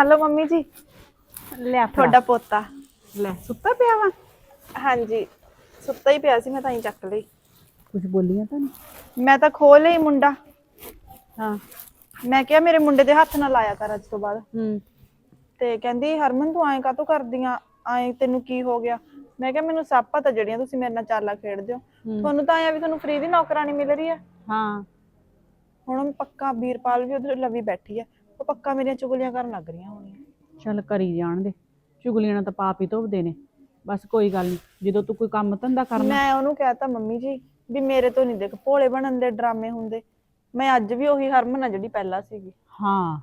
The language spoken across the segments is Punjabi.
ਹਲੋ ਮੰਮੀ ਜੀ। ਲੈ ਤੁਹਾਡਾ ਪੋਤਾ। ਲੈ ਸੁੱਤਾ ਪਿਆ ਵਾ? ਹਾਂਜੀ ਸੁੱਤਾ ਹੀ ਪਿਆ ਸੀ ਮੈਂ ਤਾਂ ਹੀ ਚੱਕ ਲਈ। ਕੁਝ ਬੋਲੀਆਂ ਤਾਂ ਨਹੀਂ ਮੈਂ ਤਾਂ ਖੋਲ ਲਈ ਮੁੰਡਾ। ਹਾਂ। ਮੈਂ ਕਿਹਾ ਮੇਰੇ ਮੁੰਡੇ ਦੇ ਹੱਥ ਨਾਲ ਲਾਇਆ ਕਰ ਅੱਜ ਤੋਂ ਬਾਅਦ। ਹੂੰ। ਤੇ ਕਹਿੰਦੀ ਹਰਮਨ ਤੂੰ ਐਂ ਕਾਤੋਂ ਕਰਦੀਆਂ? ਐਂ ਤੈਨੂੰ ਕੀ ਹੋ ਗਿਆ? ਮੈਂ ਕਿਹਾ ਮੈਨੂੰ ਸਭ ਪਤਾ ਜਿਹੜੀਆਂ ਤੁਸੀਂ ਮੇਰੇ ਨਾਲ ਚਾਲਾਂ ਖੇਡਦੇ ਹੋ। ਤੁਹਾਨੂੰ ਤਾਂ ਐਂ ਆ ਵੀ ਤੁਹਾਨੂੰ ਫ੍ਰੀ ਦੀ ਨੌਕਰਾਨੀ ਮਿਲ ਰਹੀ ਹੈ। ਹਾਂ। ਹੁਣ ਪੱਕਾ ਵੀਰਪਾਲ ਵੀ ਉਧਰ ਲਵੀ ਬੈਠੀ ਹੈ। ਉਹ ਪੱਕਾ ਮੇਰੀਆਂ ਚੁਗਲੀਆਂ ਕਰਨ ਲੱਗ ਰਹੀਆਂ ਹੋਣੀਆਂ। ਚੱਲ ਕਰੀ ਜਾਣ ਦੇ। ਚੁਗਲੀਆਂ ਨਾਲ ਤਾਂ ਪਾਪ ਹੀ ਧੋਵਦੇ ਨੇ। ਬਸ ਕੋਈ ਗੱਲ ਨਹੀਂ ਜਦੋਂ ਤੂੰ ਕੋਈ ਕੰਮ ਧੰਦਾ ਕਰਨਾ। ਮੈਂ ਉਹਨੂੰ ਕਹਿਤਾ ਮੰਮੀ ਜੀ ਵੀ ਮੇਰੇ ਤੋਂ ਨਹੀਂ ਦੇਖ ਭੋਲੇ ਬਣਨ ਦੇ ਡਰਾਮੇ ਹੁੰਦੇ। ਮੈਂ ਅੱਜ ਵੀ ਉਹੀ ਹਰਮਨ ਆ ਜਿਹੜੀ ਪਹਿਲਾਂ ਸੀਗੀ। ਹਾਂ।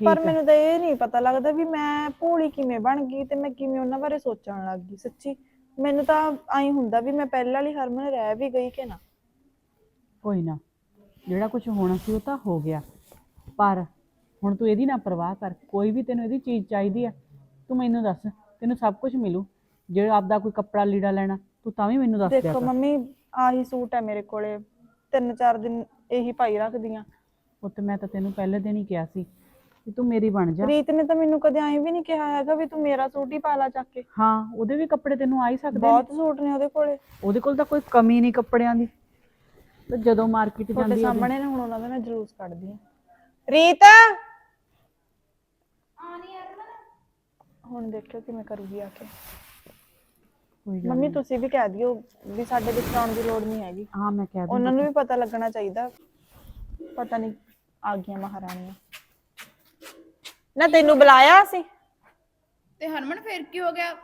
ਪਰ ਮੈਨੂੰ ਤਾਂ ਇਹ ਨਹੀਂ ਪਤਾ ਲੱਗਦਾ ਵੀ ਮੈਂ ਭੋਲੀ ਕਿਵੇਂ ਬਣ ਗਈ ਤੇ ਮੈਂ ਕਿਵੇਂ ਉਹਨਾਂ ਬਾਰੇ ਸੋਚਣ ਲੱਗ ਗਈ। ਸੱਚੀ ਮੈਨੂੰ ਤਾਂ ਐਂ ਹੁੰਦਾ ਵੀ ਮੈਂ ਪਹਿਲਾਂ ਵਾਲੀ ਹਰਮਨ ਰਹਿ ਵੀ ਗਈ ਕਿ ਨਾ। ਕੋਈ ਨਾ ਜਿਹੜਾ ਕੁਝ ਹੋਣਾ ਸੀ ਉਹ ਤਾਂ ਹੋ ਗਿਆ। ਪਰ ਹੁਣ ਤੂੰ ਇਹਦੀ ਨਾ ਪਰਵਾਹ ਕਰ ਕੋਈ ਵੀ ਤੈਨੂੰ ਇਹਦੀ ਚੀਜ਼ ਚਾਹੀਦੀ ਆ ਤੂੰ ਮੈਨੂੰ ਦੱਸ ਤੈਨੂੰ ਸਭ ਕੁਝ ਮਿਲੂ। ਜੇ ਆਪਦਾ ਕੋਈ ਕੱਪੜਾ ਲੀੜਾ ਲੈਣਾ ਤੂੰ ਤਾਂ ਵੀ ਮੈਨੂੰ ਦੱਸ ਦਿਆ ਦੇਖੋ ਕਰ। ਮੰਮੀ ਆਹੀ ਸੂਟ ਹੈ ਮੇਰੇ ਕੋਲੇ ਤਿੰਨ ਚਾਰ ਦਿਨ ਇਹੀ ਪਾਈ ਰੱਖਦੀਆਂ ਪੁੱਤ ਮੈਂ ਤਾਂ ਤੈਨੂੰ ਪਹਿਲੇ ਦਿਨ ਹੀ ਕਿਹਾ ਸੀ ਕਿ ਤੂੰ ਮੇਰੀ ਬਣ ਜਾ। ਰੀਤ ਨੇ ਤਾਂ ਮੈਨੂੰ ਕਦੇ ਐਂ ਵੀ ਨਹੀਂ ਕਿਹਾ ਹੈਗਾ ਵੀ ਤੂੰ ਮੇਰਾ ਸੂਟ ਹੀ ਪਾ ਲਾ ਚੱਕ ਕੇ। ਹਾਂ ਉਹਦੇ ਵੀ ਕੱਪੜੇ ਤੈਨੂੰ ਆ ਹੀ ਸਕਦੇ ਨੇ। ਬਹੁਤ ਸੂਟ ਨੇ ਉਹਦੇ ਕੋਲੇ। ਉਹਦੇ ਕੋਲ ਤਾਂ ਕੋਈ ਕਮੀ ਨਹੀਂ ਕੱਪੜਿਆਂ ਦੀ। ਤੇ ਜਦੋਂ ਮਾਰਕੀਟ ਤੁਹਾਡੇ ਜਾਂਦੀ ਆ ਸਾਹਮਣੇ ਨਾ ਹੁਣ ਉਹਨਾਂ ਦਾ ਮੈਂ ਜਲੂਸ ਕੱਢਦੀ ਆ। ਰੀਤ? ਹੁਣ ਦੇਖਿਓ ਕਿਵੇਂ ਕਰੂਗੀ ਆ ਕੇ। ਕੋਈ ਗੱਲ ਮੰਮੀ ਤੁਸੀਂ ਵੀ ਕਹਿ ਦਿਓ ਵੀ ਸਾਡੇ ਵਿੱਚ ਆਉਣ ਦੀ ਲੋੜ ਨਹੀਂ ਹੈਗੀ। ਹਾਂ ਮੈਂ ਕਹਿ ਦੂੰ ਉਹਨਾਂ ਨੂੰ ਵੀ ਪਤਾ ਲੱਗਣਾ ਚਾਹੀਦਾ। ਪਤਾ ਨਹੀਂ ਆ ਗਈਆਂ ਮਹਾਰਾਣੀਆਂ। ਨਾ ਤੈਨੂੰ ਬੁਲਾਇਆ ਸੀ ਤੇ ਹਰਮਨ ਫੇਰ ਕੀ ਹੋ ਗਿਆ?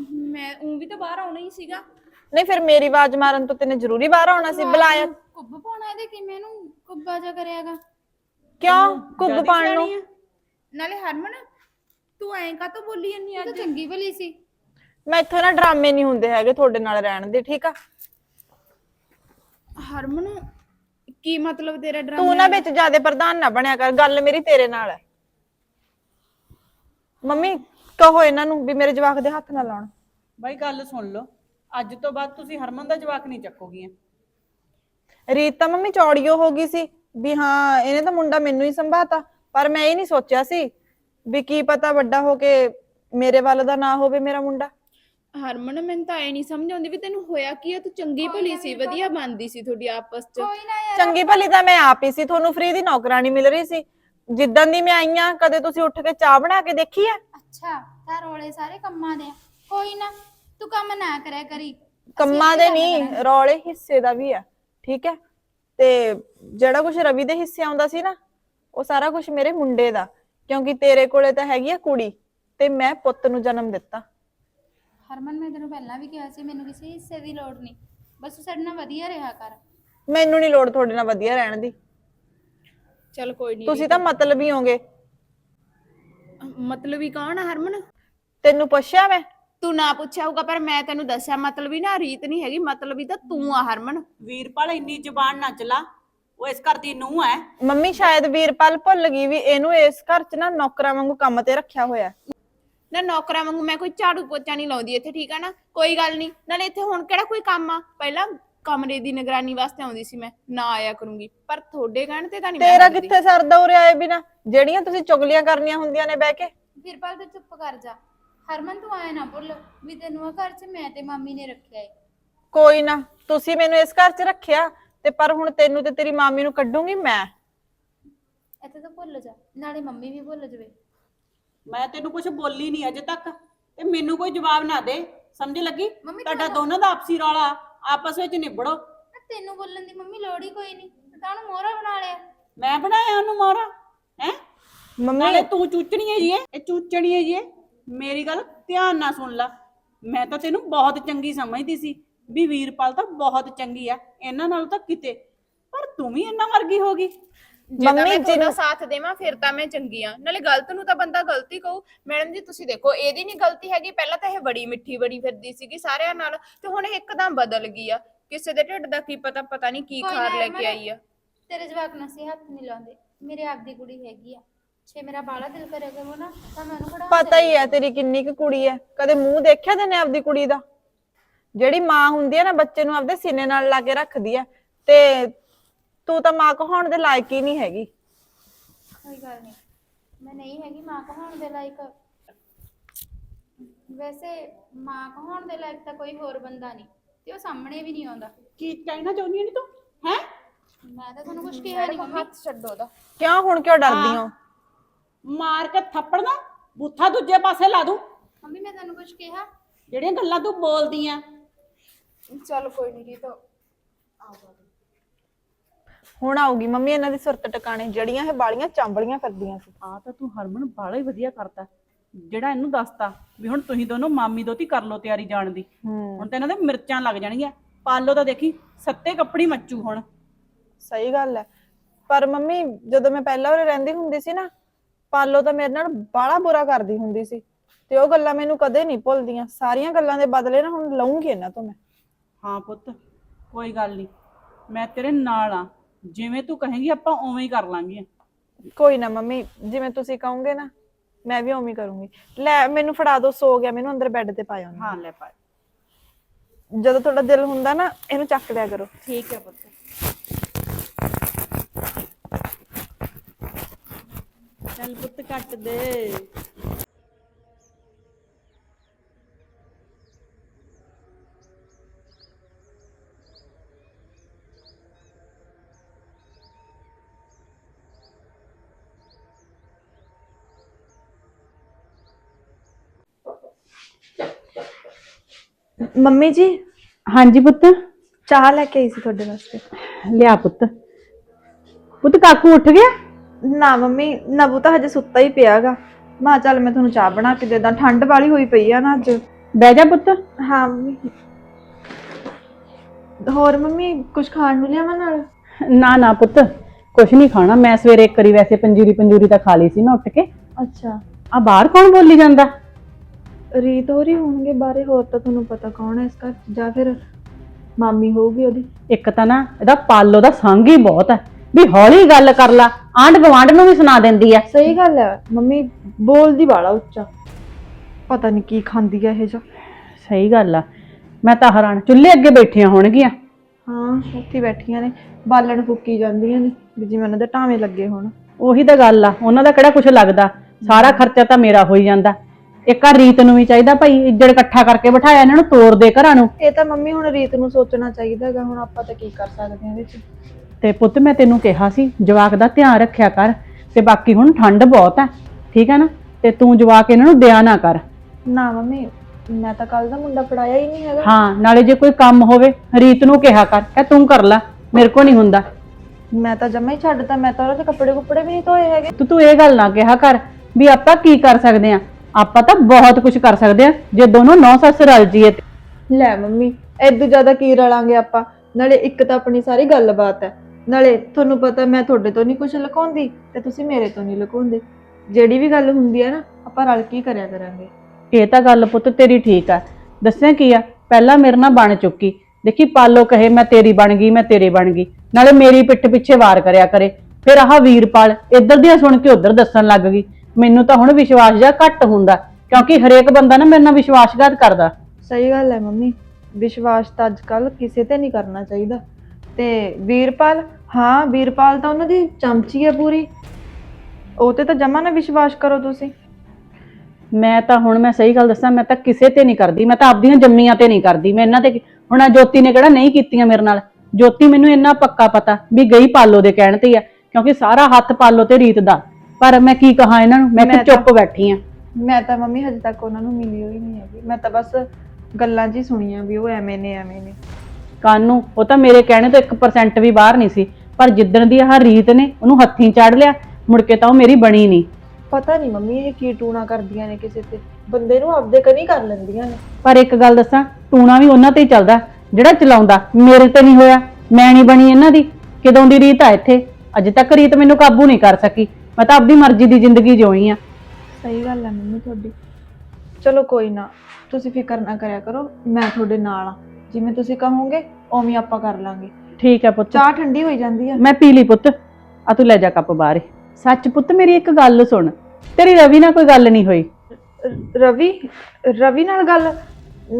ਮੈਂ ਉਂ ਵੀ ਤਾਂ ਬਾਹਰ ਆਉਣਾ ਹੀ ਸੀਗਾ। ਨਹੀਂ ਫਿਰ ਮੇਰੀ ਆਵਾਜ਼ ਮਾਰਨ ਤੋਂ ਤੈਨੇ ਜ਼ਰੂਰੀ ਬਾਹਰ ਆਉਣਾ ਸੀ ਬੁਲਾਇਆ। ਕੁੱਬ ਪਾਉਣਾ ਇਹਦੇ ਕਿਵੇਂ ਨੂੰ? ਕੁੱਬਾ ਜਾ ਕਰਿਆਗਾ। ਕਿਉਂ? ਕੁੱਬ ਪਾਣ ਨੂੰ? ਨਾਲੇ ਹਰਮਨ ਤੂੰ ਐਂ ਕਾ ਤੋਂ ਬੋਲੀ ਜੰਨੀ ਅੱਜ? ਚੰਗੀ ਭਲੀ ਸੀ। ਮੈਂ ਇੱਥੇ ਨਾ ਡਰਾਮੇ ਨਹੀਂ ਹੁੰਦੇ ਹੈਗੇ ਤੁਹਾਡੇ ਨਾਲ ਰਹਿਣ ਦੇ ਠੀਕ ਆ? ਹਰਮਨ ਕੀ ਮਤਲਬ ਤੇਰਾ ਡਰਾਮਾ ਤੂੰ ਨਾ ਵਿੱਚ ਜਿਆਦੇ ਪ੍ਰਧਾਨ ਨਾ ਬਣਿਆ ਕਰ ਗੱਲ ਮੇਰੀ ਤੇਰੇ ਨਾਲ ਹੈ ਮੰਮੀ ਕਹੋ ਇਹਨਾਂ ਨੂੰ ਵੀ ਮੇਰੇ ਜਵਾਕ ਦੇ ਹੱਥ ਨਾ ਲਾਉਣ। ਬਾਈ ਗੱਲ ਸੁਣ ਲਓ। ਅੱਜ ਤੋਂ ਬਾਅਦ ਤੁਸੀਂ ਹਰਮਨ ਦਾ ਜਵਾਕ ਨਹੀਂ ਚੱਕੋਗੀਆਂ। ਰੀਤ ਤਾਂ ਮੰਮੀ ਚੌੜੀਓ ਹੋ ਗਈ ਸੀ। ਵੀ ਹਾਂ ਇਹਨੇ ਤਾਂ ਮੁੰਡਾ ਮੈਨੂੰ ਹੀ ਸੰਭਾਤਾ ਪਰ ਮੈਂ ਇਹ ਨਹੀਂ ਸੋਚਿਆ ਸੀ ਵੀ ਕੀ ਪਤਾ ਵੱਡਾ ਹੋ ਕੇ ਮੇਰੇ ਵੱਲ ਦਾ ਨਾ ਹੋਵੇ ਮੇਰਾ ਮੁੰਡਾ। ਹਰਮਨ ਮੈਨੂੰ ਤਾਂ ਐ ਨਹੀਂ ਸਮਝ ਆਉਂਦੀ ਵੀ ਤੈਨੂੰ ਹੋਇਆ ਕੀ ਆ ਤੂੰ ਚੰਗੀ ਭਲੀ ਸੀ ਵਧੀਆ ਬਣਦੀ ਸੀ ਤੁਹਾਡੀ ਆਪਸ ਚ। ਚੰਗੀ ਭਲੀ ਤਾਂ ਮੈਂ ਆਪ ਹੀ ਸੀ ਤੁਹਾਨੂੰ ਫ੍ਰੀ ਦੀ ਨੌਕਰਾਨੀ ਮਿਲ ਰਹੀ ਸੀ। ਜਿੱਦਾਂ ਦੀ ਮੈਂ ਆਈ ਆ ਕਦੇ ਤੁਸੀਂ ਉੱਠ ਕੇ ਚਾਹ ਬਣਾ ਕੇ ਦੇਖੀ ਆ? ਅੱਛਾ ਤਾਂ ਰੋਲੇ ਸਾਰੇ ਕੰਮਾਂ ਦੇ ਆ। ਕੋਈ ਨਾ ਤੂੰ ਕੰਮ ਨਾ ਕਰਿਆ ਕਰੀ। ਕੰਮਾਂ ਦੇ ਨਹੀਂ ਰੌਲੇ ਹਿੱਸੇ ਦਾ ਵੀ ਆ ਠੀਕ ਹੈ ਤੇ ਜਿਹੜਾ ਕੁਝ ਰਵੀ ਦੇ ਹਿੱਸੇ ਆਉਂਦਾ ਸੀ ਨਾ ਉਹ ਸਾਰਾ ਕੁਝ ਮੇਰੇ ਮੁੰਡੇ ਦਾ ਕਿਉਂਕਿ ਤੇਰੇ ਕੋਲੇ ਤਾਂ ਹੈਗੀ ਆ ਕੁੜੀ ਤੇ ਮੈਂ ਪੁੱਤ ਨੂੰ ਜਨਮ ਦਿੱਤਾ। ਹਰਮਨ ਮੈਂ ਤੈਨੂੰ ਪਹਿਲਾਂ ਵੀ ਕਿਹਾ ਸੀ ਮੈਨੂੰ ਕਿਸੇ ਹਿੱਸੇ ਦੀ ਲੋੜ ਨਹੀਂ। ਬਸ ਤੂੰ ਸਾਡੇ ਨਾਲ ਵਧੀਆ ਰਿਹਾ ਕਰ। ਮੈਨੂੰ ਨਹੀਂ ਲੋੜ ਤੁਹਾਡੇ ਨਾਲ ਵਧੀਆ ਰਹਿਣ ਦੀ। ਚੱਲ ਕੋਈ ਨਹੀਂ ਤੁਸੀਂ ਤਾਂ ਮਤਲਬੀ ਹੋਗੇ। ਮਤਲਬ ਹੀ ਕੌਣ ਆ ਹਰਮਨ? ਤੈਨੂੰ ਪੁੱਛਿਆ ਮੈਂ? ਤੂੰ ਨਾ ਪੁੱਛਿਆ ਹੋਊਗਾ ਪਰ ਮੈਂ ਤੈਨੂੰ ਦੱਸਿਆ ਮਤਲਬ ਹੀ ਨਾ ਰੀਤ ਨਹੀਂ ਹੈਗੀ ਮਤਲਬ ਹੀ ਤਾਂ ਤੂੰ ਆ ਹਰਮਨ। ਵੀਰਪਾਲ ਇੰਨੀ ਜ਼ੁਬਾਨ ਨਾ ਚਲਾ ਉਹ ਇਸ ਘਰ ਦੀ ਨੂੰਹ ਹੈ। ਮੰਮੀ ਸ਼ਾਇਦ ਵੀਰਪਾਲ ਭੁੱਲ ਗਈ ਵੀ ਇਹਨੂੰ ਇਸ ਘਰ 'ਚ ਨਾ ਨੌਕਰਾਂ ਵਾਂਗੂ ਕੰਮ ਤੇ ਰੱਖਿਆ ਹੋਇਆ। ਨਾ ਨੌਕਰਾਂ ਵਾਂਗੂ ਮੈਂ ਕੋਈ ਝਾੜੂ ਪੋਚਾ ਨਹੀਂ ਲਾਉਂਦੀ ਇੱਥੇ ਠੀਕ ਆ ਨਾ? ਕੋਈ ਗੱਲ ਨਹੀਂ। ਨਾਲੇ ਇੱਥੇ ਹੁਣ ਕਿਹੜਾ ਕੋਈ ਕੰਮ ਆ? ਪਹਿਲਾਂ ਕਮਰੇ ਦੀ ਨਿਗਰਾਨੀ ਵਾਸਤੇ ਆਉਂਦੀ ਸੀ ਮੈਂ ਨਾ ਆਇਆ ਕਰੂੰਗੀ। ਪਰ ਤੁਹਾਡੇ ਕਹਿਣ ਤੇ ਤਾਂ ਨਹੀਂ ਤੇਰਾ। ਕਿੱਥੇ ਸਰਦਾ ਉਰੇ ਆਏ ਬਿਨਾ? ਜਿਹੜੀਆਂ ਤੁਸੀਂ ਚੁਗਲੀਆਂ ਕਰਨੀਆਂ ਹੁੰਦੀਆਂ ਨੇ ਬਹਿ ਕੇ। ਵੀਰਪਾਲ ਤੂੰ ਚੁੱਪ ਕਰ ਜਾ। ਹਰਮਨ ਤੂੰ ਆਇਆ ਨਾ ਭੁੱਲ ਵੀ ਤੈਨੂੰ ਆ ਘਰ 'ਚ ਮੈਂ ਤੇ ਮਾਮੀ ਨੇ ਰੱਖਿਆ ਏ। ਕੋਈ ਨਾ ਤੁਸੀਂ ਮੈਨੂੰ ਇਸ ਘਰ 'ਚ ਰੱਖਿਆ ਤੇ ਪਰ ਹੁਣ ਤੈਨੂੰ ਤੇ ਤੇਰੀ ਮਾਮੀ ਨੂੰ ਕੱਢੂੰਗੀ ਮੈਂ। ਇੱਥੇ ਤਾਂ ਭੁੱਲ ਜਾ ਨਾਲੇ ਮੰਮੀ ਵੀ ਭੁੱਲ ਜਵੇ। ਮੈਂ ਤੈਨੂੰ ਕੁਝ ਬੋਲੀ ਨਹੀਂ ਅਜੇ ਤੱਕ ਤੇ ਮੈਨੂੰ ਕੋਈ ਜਵਾਬ ਨਾ ਦੇ ਸਮਝ ਲੱਗੀ? ਮੰਮੀ ਤੁਹਾਡਾ ਦੋਨਾਂ ਦਾ ਆਪਸੀ ਰੌਲਾ ਆਪਸ ਵਿੱਚ ਨਿਬੜੋ। ਨਾ ਤੈਨੂੰ ਬੋਲਣ ਦੀ ਮੰਮੀ ਲੋੜ ਹੀ ਕੋਈ ਨਹੀਂ ਤੂੰ ਤਾਂ ਉਹਨੂੰ ਮੋਹਰਾ ਬਣਾ ਲਿਆ। ਮੈਂ ਬਣਾਇਆ ਉਹਨੂੰ ਮੋਰਾ ਹੈ? ਮੰਮੀ ਨਾਲੇ ਤੂੰ ਚੂਚਣੀ ਹੈ ਜੀ ਇਹ ਇਹ ਚੂਚਣੀ ਹੈ ਜੀ ਇਹ। ਮੇਰੀ ਗੱਲ ਧਿਆਨ ਨਾਲ ਸੁਣ ਲੈ। ਮੈਂ ਤਾਂ ਤੈਨੂੰ ਬਹੁਤ ਚੰਗੀ ਸਮਝਦੀ ਸੀ ਵੀ ਵੀਰਪਾਲ ਤਾਂ ਬਹੁਤ ਚੰਗੀ ਆ ਇਹਨਾਂ ਨਾਲੋਂ ਤਾਂ ਕਿਤੇ। ਪਰ ਤੂੰ ਵੀ ਇਹਨਾਂ ਵਰਗੀ ਹੋ ਗਈ। ਜੇ ਤਾਂ ਮੰਮੀ ਮੈਂ ਤੁਹਾਡਾ ਜਿਹਨੂੰ- ਸਾਥ ਦੇਵਾਂ ਫਿਰ ਤਾਂ ਮੈਂ ਚੰਗੀ ਆ। ਨਾਲੇ ਗਲਤ ਨੂੰ ਤਾਂ ਬੰਦਾ ਗਲਤੀ ਕਹੂ। ਮੈਡਮ ਜੀ ਤੁਸੀਂ ਦੇਖੋ ਇਹਦੀ ਨਹੀਂ ਗਲਤੀ ਹੈਗੀ। ਪਹਿਲਾਂ ਤਾਂ ਇਹ ਬੜੀ ਮਿੱਠੀ ਬੜੀ ਫਿਰਦੀ ਸੀਗੀ ਸਾਰਿਆਂ ਨਾਲ ਤੇ ਹੁਣ ਇਹ ਇੱਕਦਮ ਬਦਲ ਗਈ ਆ। ਕਿਸੇ ਦੇ ਢਿੱਡ ਦਾ ਕੀ ਪਤਾ ਪਤਾ ਨਹੀਂ ਕੀ ਕੋਈ ਖਾਰ ਲੈ ਕੇ ਆਈ ਆ। ਤੇਰੇ ਜਵਾਕ ਨਾਲ ਸੀ ਹੱਥ ਨਹੀਂ ਲਾਉਂਦੇ। ਮੇਰੇ ਆਪ ਦੀ ਕੁੜੀ ਹੈਗੀ ਆ। ਛੇ ਮੇਰਾ ਬਾਲਾ ਦਿਲ ਕਰਿਆ ਕਰੋ ਨਾ ਤਾਂ ਮੈਂ ਉਹਨੂੰ ਖੜਾ ਪਤਾ ਹੀ ਹੈ ਤੇਰੀ ਕਿੰਨੀ ਕੁ ਕੁੜੀ ਹੈ। ਕਦੇ ਮੂੰਹ ਦੇਖਿਆ ਤੈਨੇ ਆਪਦੀ ਕੁੜੀ ਦਾ? ਜਿਹੜੀ ਮਾਂ ਹੁੰਦੀ ਹੈ ਨਾ ਬੱਚੇ ਨੂੰ ਆਪਦੇ ਸੀਨੇ ਨਾਲ ਲਾ ਕੇ ਰੱਖਦੀ ਹੈ। ਤੇ ਤੂੰ ਤਾਂ ਮਾਂ ਕਹਾਉਣ ਦੇ ਲਾਇਕ ਹੀ ਨਹੀਂ ਹੈਗੀ। ਕੋਈ ਗੱਲ ਨਹੀਂ। ਮੈਂ ਨਹੀਂ ਹੈਗੀ ਮਾਂ ਕਹਾਉਣ ਦੇ ਲਾਇਕ। ਵੈਸੇ ਮਾਂ ਕਹਾਉਣ ਦੇ ਲਾਇਕ ਤਾਂ ਕੋਈ ਹੋਰ ਬੰਦਾ ਨਹੀਂ ਤੇ ਉਹ ਸਾਹਮਣੇ ਵੀ ਨਹੀਂ ਆਉਂਦਾ। ਕੀ ਕਹਿਣਾ ਚਾਹੁੰਦੀ ਨਹੀਂ ਤੂੰ? ਹੈ? ਮੈਂ ਤਾਂ ਤੁਹਾਨੂੰ ਕੁਝ ਕਿਹਾ ਨਹੀਂ ਮੰਮੀ। ਹੱਥ ਛੱਡੋ ਉਹਦਾ। ਕਿਉਂ ਹੁਣ ਕਿਉਂ ਡਰਦੀ ਹੋ? ਮਾਰ ਕੇ ਥੱਪੜ ਨਾ ਬੁੱਥਾ ਦੂਜੇ ਪਾਸੇ ਲਾ ਦੂੰ। ਮੰਮੀ ਮੈਂ ਤੁਹਾਨੂੰ ਕੁਝ ਕਿਹਾ? ਜਿਹੜੀਆਂ ਗੱਲਾਂ ਤੂੰ ਬੋਲਦੀ ਆ ਚੱਲ ਕੋਈ ਨਹੀਂ ਰੀਤ ਹੁਣ ਆਊਗੀ ਮੰਮੀ ਇਹਨਾਂ ਦੀ ਸੁਰਤ ਟਿਕਾਣੇ ਜੜੀਆਂ ਇਹ ਬਾਲੀਆਂ ਚਾਂਬਲੀਆਂ ਫਿਰਦੀਆਂ ਸੀ। ਆ ਤਾਂ ਤੂੰ ਹਰਮਨ ਬਾਲਾ ਹੀ ਵਧੀਆ ਕਰਤਾ। ਜਿਹੜਾ ਇਹਨੂੰ ਦੱਸਤਾ ਵੀ ਹੁਣ ਤੁਸੀਂ ਦੋਨੋਂ ਮਾਮੀ ਦੋਤੀ ਕਰ ਲਓ ਤਿਆਰੀ ਜਾਣ ਦੀ। ਹੁਣ ਤਾਂ ਇਹਨਾਂ ਦੇ ਮਿਰਚਾਂ ਲੱਗ ਜਾਣਗੀਆਂ। ਪਾਲੋ ਤਾਂ ਦੇਖੀ ਸੱਤੇ ਕੱਪੜੀ ਮੱਚੂ ਹੁਣ। ਸਹੀ ਗੱਲ ਹੈ। ਪਰ ਮੰਮੀ ਜਦੋਂ ਮੈਂ ਪਹਿਲਾਂ ਉਰੇ ਰਹਿੰਦੀ ਹੁੰਦੀ ਸੀ ਨਾ ਪਾਲੋ ਤਾਂ ਮੇਰੇ ਨਾਲ ਬਾਹਲਾ ਬੁਰਾ ਕਰਦੀ ਹੁੰਦੀ ਸੀ। ਤੇ ਉਹ ਗੱਲਾਂ ਮੈਨੂੰ ਕਦੇ ਨਹੀਂ ਭੁੱਲਦੀਆਂ। ਸਾਰੀਆਂ ਗੱਲਾਂ ਦੇ ਬਦਲੇ ਨਾ ਹੁਣ ਲਊਂਗੀ ਇਹਨਾਂ ਤੋਂ ਮੈਂ। ਹਾਂ ਪੁੱਤ ਕੋਈ ਗੱਲ ਨਹੀਂ। ਮੈਂ ਤੇਰੇ ਨਾਲ ਆ। ਜਿਵੇਂ ਤੂੰ ਕਹੇਂਗੀ ਆਪਾਂ ਉਵੇਂ ਹੀ ਕਰ ਲਾਂਗੇ। ਕੋਈ ਨਾ ਮੰਮੀ ਜਿਵੇਂ ਤੁਸੀਂ ਕਹੋਗੇ ਨਾ ਮੈਂ ਵੀ ਉਵੇਂ ਹੀ ਕਰੂੰਗੀ। ਲੈ ਮੈਨੂੰ ਫੜਾ ਦਿਓ ਸੋ ਗਿਆ। ਮੈਨੂੰ ਅੰਦਰ ਬੈੱਡ ਤੇ ਪਾਇਆ ਹਾਂ ਲੈ ਪਾ। ਜਦੋਂ ਤੁਹਾਡਾ ਦਿਲ ਹੁੰਦਾ ਨਾ ਇਹਨੂੰ ਚੱਕ ਲਿਆ ਕਰੋ। ਠੀਕ ਹੈ ਪੁੱਤ। ਚੱਲ ਪੁੱਤ ਕੱਟ ਦੇ। ਮੰਮੀ ਜੀ? ਹਾਂਜੀ ਪੁੱਤ। ਚਾਹ ਲੈ ਕੇ ਆਈ ਸੀ ਤੁਹਾਡੇ ਵਾਸਤੇ। ਲਿਆ ਪੁੱਤ। ਪੁੱਤ ਕਾਕੂ ਉੱਠ ਗਿਆ? ਨਾ ਮੰਮੀ ਨਬੂ ਤਾਂ ਹਜੇ ਸੁੱਤਾ ਹੀ ਪਿਆਗਾ। ਮਾ ਚੱਲ ਮੈਂ ਤੁਹਾਨੂੰ ਚਾਹ ਬਣਾ ਕੇ ਦੇ ਦਾਂ। ਠੰਡ ਵਾਲੀ ਹੋਈ ਪਈ ਆ ਨਾ ਅੱਜ। ਬਹਿ ਜਾ ਪੁੱਤ। ਹਾਂ ਮੰਮੀ। ਹੋਰ ਮੰਮੀ ਕੁਝ ਖਾਣ ਨੂੰ ਲਿਆਵਾਂ ਨਾਲ? ਨਾ ਨਾ ਪੁੱਤ ਕੁਛ ਨਹੀਂ ਖਾਣਾ। ਮੈਂ ਸਵੇਰੇ ਇੱਕ ਵਾਰੀ ਵੈਸੇ ਪੰਜੀਰੀ ਪੰਜੂਰੀ ਤਾਂ ਖਾ ਲਈ ਸੀ ਮੈਂ ਉੱਠ ਕੇ। ਅੱਛਾ। ਆ ਬਾਹਰ ਕੌਣ ਬੋਲੀ ਜਾਂਦਾ? ਰੀਤ ਹੋ ਰਹੀ ਹੋਣਗੇ ਬਾਰੇ ਹੋਰ ਤਾਂ ਤੁਹਾਨੂੰ ਪਤਾ ਕੌਣ ਹੈ ਇਸ ਘਰ ਜਾਂ ਫਿਰ ਮਾਮੀ ਹੋਊਗੀ ਉਹਦੀ? ਇੱਕ ਤਾਂ ਨਾ ਇਹਦਾ ਪਾਲੋ ਦਾ ਸੰਗ ਹੀ ਬਹੁਤ ਹੈ ਵੀ ਹੌਲੀ ਗੱਲ ਕਰ ਲਾ ਆਂਢ ਗਵਾਂਢ ਨੂੰ ਵੀ ਸੁਣਾ ਦਿੰਦੀ ਐ ਸਹੀ ਗੱਲ ਹੈ ਮੰਮੀ ਬੋਲਦੀ ਬਾਲਾ ਉੱਚਾ। ਪਤਾ ਨਹੀਂ ਕੀ ਖਾਂਦੀ ਹੈ ਇਹ ਜਾ ਸਹੀ ਗੱਲ ਆ ਮੈਂ ਤਾਂ ਹੈਰਾਨ ਚੁੱਲ੍ਹੇ ਅੱਗੇ ਬੈਠੀਆਂ ਹੋਣਗੀਆਂ। ਹਾਂ ਉੱਥੇ ਬੈਠੀਆਂ ਨੇ ਬਾਲਣ ਫੁੱਕੀ ਜਾਂਦੀਆਂ ਨੇ ਵੀ ਜਿਵੇਂ ਉਹਨਾਂ ਦੇ ਟਾਵੇਂ ਲੱਗੇ ਹੋਣ। ਉਹੀ ਤਾਂ ਗੱਲ ਆ ਉਹਨਾਂ ਦਾ ਕਿਹੜਾ ਕੁਝ ਲੱਗਦਾ? ਸਾਰਾ ਖਰਚਾ ਤਾਂ ਮੇਰਾ ਹੋਈ ਜਾਂਦਾ। ਇੱਕ ਆ ਰੀਤ ਨੂੰ ਵੀ ਚਾਹੀਦਾ ਭਾਈ ਇੱਜੜ ਇਕੱਠਾ ਕਰਕੇ ਬਿਠਾਇਆ ਇਹਨਾਂ ਨੂੰ ਤੋੜ ਦੇ ਘਰਾਂ ਨੂੰ। ਇਹ ਤਾਂ ਮੰਮੀ ਹੁਣ ਰੀਤ ਨੂੰ ਸੋਚਣਾ ਚਾਹੀਦਾ ਹੈਗਾ ਹੁਣ ਆਪਾਂ ਤਾਂ ਕੀ ਕਰ ਸਕਦੇ ਹਾਂ ਇਹਦੇ 'ਚ। ਤੇ ਪੁੱਤ ਮੈਂ ਤੈਨੂੰ ਕਿਹਾ ਸੀ ਜਵਾਕ ਦਾ ਧਿਆਨ ਰੱਖਿਆ ਕਰ ਤੇ ਬਾਕੀ ਹੁਣ ਠੰਡ ਬਹੁਤ ਹੈ ਠੀਕ ਹੈ ਨਾ? ਤੇ ਤੂੰ ਜਵਾਕ ਇਹਨਾਂ ਨੂੰ ਦਿਆ ਨਾ ਕਰ। ਨਾ ਮੰਮੀ ਮੈਂ ਤਾਂ ਕੱਲ ਦਾ ਮੁੰਡਾ ਫੜਾਇਆ ਹੀ ਨਹੀਂ ਹੈਗਾ। ਹਾਂ ਨਾਲੇ ਜੇ ਕੋਈ ਕੰਮ ਹੋਵੇ ਰੀਤ ਨੂੰ ਕਿਹਾ ਕਰ ਕਹ ਤੂੰ ਕਰ ਲੈ ਮੇਰੇ ਕੋ ਨਹੀਂ ਹੁੰਦਾ। ਮੈਂ ਤਾਂ ਜਮਾ ਹੀ ਛੱਡਤਾ ਮੈਂ ਤਾਂ ਉਹਦੇ ਕੱਪੜੇ ਕੁੱਪੜੇ ਵੀ ਨਹੀਂ ਧੋਏ ਹੈਗੇ। ਤੂੰ ਤੂੰ ਇਹ ਗੱਲ ਨਾ ਕਿਹਾ ਕਰ ਵੀ ਆਪਾਂ ਕੀ ਕਰ ਸਕਦੇ ਆ। ਆਪਾਂ ਤਾਂ ਬਹੁਤ ਕੁਝ ਕਰ ਸਕਦੇ ਆ ਜੇ ਦੋਨੋਂ ਨੌ ਸੱਸ ਰਲ ਜੀਏ ਤੇ। ਲੈ ਮੰਮੀ ਐਦੂ ਜ਼ਿਆਦਾ ਕੀ ਰਲਾਂਗੇ ਆਪਾਂ? ਨਾਲੇ ਇੱਕ ਤਾਂ ਆਪਣੀ ਸਾਰੀ ਗੱਲਬਾਤ ਹੈ। ਨਾਲੇ ਤੁਹਾਨੂੰ ਪਤਾ ਮੈਂ ਤੁਹਾਡੇ ਤੋਂ ਨਹੀਂ ਕੁਝ ਲੁਕਾਉਂਦੀ ਤੇ ਤੁਸੀਂ ਮੇਰੇ ਤੋਂ ਨਹੀਂ ਲੁਕਾਉਂਦੇ। ਜਿਹੜੀ ਵੀ ਗੱਲ ਹੁੰਦੀ ਹੈ ਨਾ ਆਪਾਂ ਰਲ ਕੇ ਹੀ ਕਰਿਆ ਕਰਾਂਗੇ। ਇਹ ਤਾਂ ਗੱਲ ਪੁੱਤ ਤੇਰੀ ਠੀਕ ਆ। ਦੱਸਿਆ ਕੀ ਆ? ਪਹਿਲਾਂ ਮੇਰੇ ਨਾਲ ਬਣ ਚੁੱਕੀ। ਦੇਖੀ ਪਾਲੋ ਕਹੇ ਮੈਂ ਤੇਰੀ ਬਣ ਗਈ ਮੈਂ ਤੇਰੇ ਬਣ ਗਈ। ਨਾਲੇ ਮੇਰੀ ਪਿੱਠ ਪਿੱਛੇ ਵਾਰ ਕਰਿਆ ਕਰੇ। ਫਿਰ ਆਹ ਵੀਰਪਾਲ ਇੱਧਰ ਦੀਆਂ ਸੁਣ ਕੇ ਉੱਧਰ ਦੱਸਣ ਲੱਗ ਗਈ। ਮੈਨੂੰ ਤਾਂ ਹੁਣ ਵਿਸ਼ਵਾਸ ਜਿਹਾ ਘੱਟ ਹੁੰਦਾ ਕਿਉਂਕਿ ਹਰੇਕ ਬੰਦਾ ਨਾ ਮੇਰੇ ਨਾਲ ਵਿਸ਼ਵਾਸਘਾਤ ਕਰਦਾ। ਸਹੀ ਗੱਲ ਹੈ ਮੰਮੀ। ਵਿਸ਼ਵਾਸ ਤਾਂ ਅੱਜ ਕੱਲ ਕਿਸੇ ਤੇ ਨਹੀਂ ਕਰਨਾ ਚਾਹੀਦਾ। ਤੇ ਵੀਰਪਾਲ ਹਾਂ ਵੀਰਪਾਲ ਤਾਂ ਉਹਨਾਂ ਦੀ ਚਮਚੀ ਹੈ ਪੂਰੀ। ਉਹ ਤੇ ਤਾਂ ਜਮਾ ਨਾ ਵਿਸ਼ਵਾਸ ਕਰੋ ਤੁਸੀਂ। ਮੈਂ ਤਾਂ ਹੁਣ ਮੈਂ ਸਹੀ ਗੱਲ ਦੱਸਾਂ ਮੈਂ ਤਾਂ ਕਿਸੇ ਤੇ ਨਹੀਂ ਕਰਦੀ ਮੈਂ ਤਾਂ ਆਪਦੀਆਂ ਜੰਮੀਆਂ ਤੇ ਨਹੀਂ ਕਰਦੀ। ਮੈਂ ਇਹਨਾਂ ਤੇ ਹੁਣ ਆਹ ਜੋਤੀ ਨੇ ਕਿਹੜਾ ਨਹੀਂ ਕੀਤੀਆਂ ਮੇਰੇ ਨਾਲ? ਜੋਤੀ ਮੈਨੂੰ ਇੰਨਾ ਪੱਕਾ ਪਤਾ ਵੀ ਗਈ ਪਾਲੋ ਦੇ ਕਹਿਣ ਤੇ ਹੀ ਆ ਕਿਉਂਕਿ ਸਾਰਾ ਹੱਥ ਪਾਲੋ ਤੇ ਰੀਤ ਦਾ। ਪਰ ਮੈਂ ਕੀ ਕਹਾਂ ਇਹਨਾਂ ਨੂੰ? ਮੈਂ ਤਾਂ ਮੈਂ ਤਾਂ- ਚੁੱਪ ਬੈਠੀ ਆ। ਮੈਂ ਤਾਂ ਮੰਮੀ ਹਜੇ ਤੱਕ ਉਹਨਾਂ ਨੂੰ ਮਿਲੀ ਹੋਈ ਨਹੀਂ ਹੈਗੀ। ਮੈਂ ਤਾਂ ਬਸ ਗੱਲਾਂ ਹੀ ਸੁਣੀਆਂ ਵੀ ਉਹ ਐਵੇਂ ਨੇ ਐਵੇਂ ਨੇ। ਕਾਨੂੰ ਉਹ ਤਾਂ ਮੇਰੇ ਕਹਿਣੇ ਤੋਂ 1% ਵੀ ਬਾਹਰ ਨਹੀਂ ਸੀ। ਪਰ ਜਿੱਦਣ ਦੀ ਆਹ ਰੀਤ ਨੇ ਉਹਨੂੰ ਹੱਥੀਂ ਚੜ ਲਿਆ ਮੁੜ ਕੇ ਤਾਂ ਉਹ ਮੇਰੀ ਬਣੀ ਨਹੀਂ। ਪਤਾ ਨਹੀਂ ਮੰਮੀ ਇਹ ਕੀ ਟੂਣਾ ਕਰਦੀਆਂ ਨੇ ਕਿਸੇ ਤੇ। ਬੰਦੇ ਨੂੰ ਆਪਦੇ ਕਨੀ ਕਰ ਲੈਂਦੀਆਂ ਨੇ। ਪਰ ਇੱਕ ਗੱਲ ਦੱਸਾਂ ਟੂਣਾ ਵੀ ਉਹਨਾਂ ਤੇ ਹੀ ਚੱਲਦਾ ਜਿਹੜਾ ਚਲਾਉਂਦਾ ਮੇਰੇ ਤੇ ਨਹੀਂ ਹੋਇਆ। ਮੈਂ ਨਹੀਂ ਬਣੀ ਇਹਨਾਂ ਦੀ। ਕਦੋਂ ਦੀ ਰੀਤ ਆ ਇੱਥੇ? ਅਜੇ ਤੱਕ ਰੀਤ ਮੈਨੂੰ ਕਾਬੂ ਨਹੀਂ ਕਰ ਸਕੀ। ਮੈਂ ਤਾਂ ਆਪਦੀ ਮਰਜ਼ੀ ਦੀ ਜ਼ਿੰਦਗੀ ਜਿਉਈ ਆ। ਸਹੀ ਗੱਲ ਹੈ ਮੰਮੀ ਤੁਹਾਡੀ। ਚਲੋ ਕੋਈ ਨਾ ਤੁਸੀਂ ਫਿਕਰ ਨਾ ਕਰਿਆ ਕਰੋ ਮੈਂ ਤੁਹਾਡੇ ਨਾਲ ਆ। ਜਿਵੇਂ ਤੁਸੀਂ ਕਹੋਗੇ ਉਵੇਂ ਆਪਾਂ ਕਰ ਲਾਂਗੇ। ਠੀਕ ਹੈ ਪੁੱਤ। ਚਾਹ ਠੰਡੀ ਹੋਈ ਜਾਂਦੀ ਆ। ਮੈਂ ਪੀ ਲਈ ਪੁੱਤ। ਆ ਤੂੰ ਲੈ ਜਾ ਕੱਪ ਬਾਹਰ ਸੱਚ ਪੁੱਤ ਮੇਰੀ ਇੱਕ ਗੱਲ ਸੁਣ। ਤੇਰੀ ਰਵੀ ਨਾਲ ਕੋਈ ਗੱਲ ਨਹੀਂ ਹੋਈ। ਰਵੀ ਰਵੀ ਨਾਲ ਗੱਲ?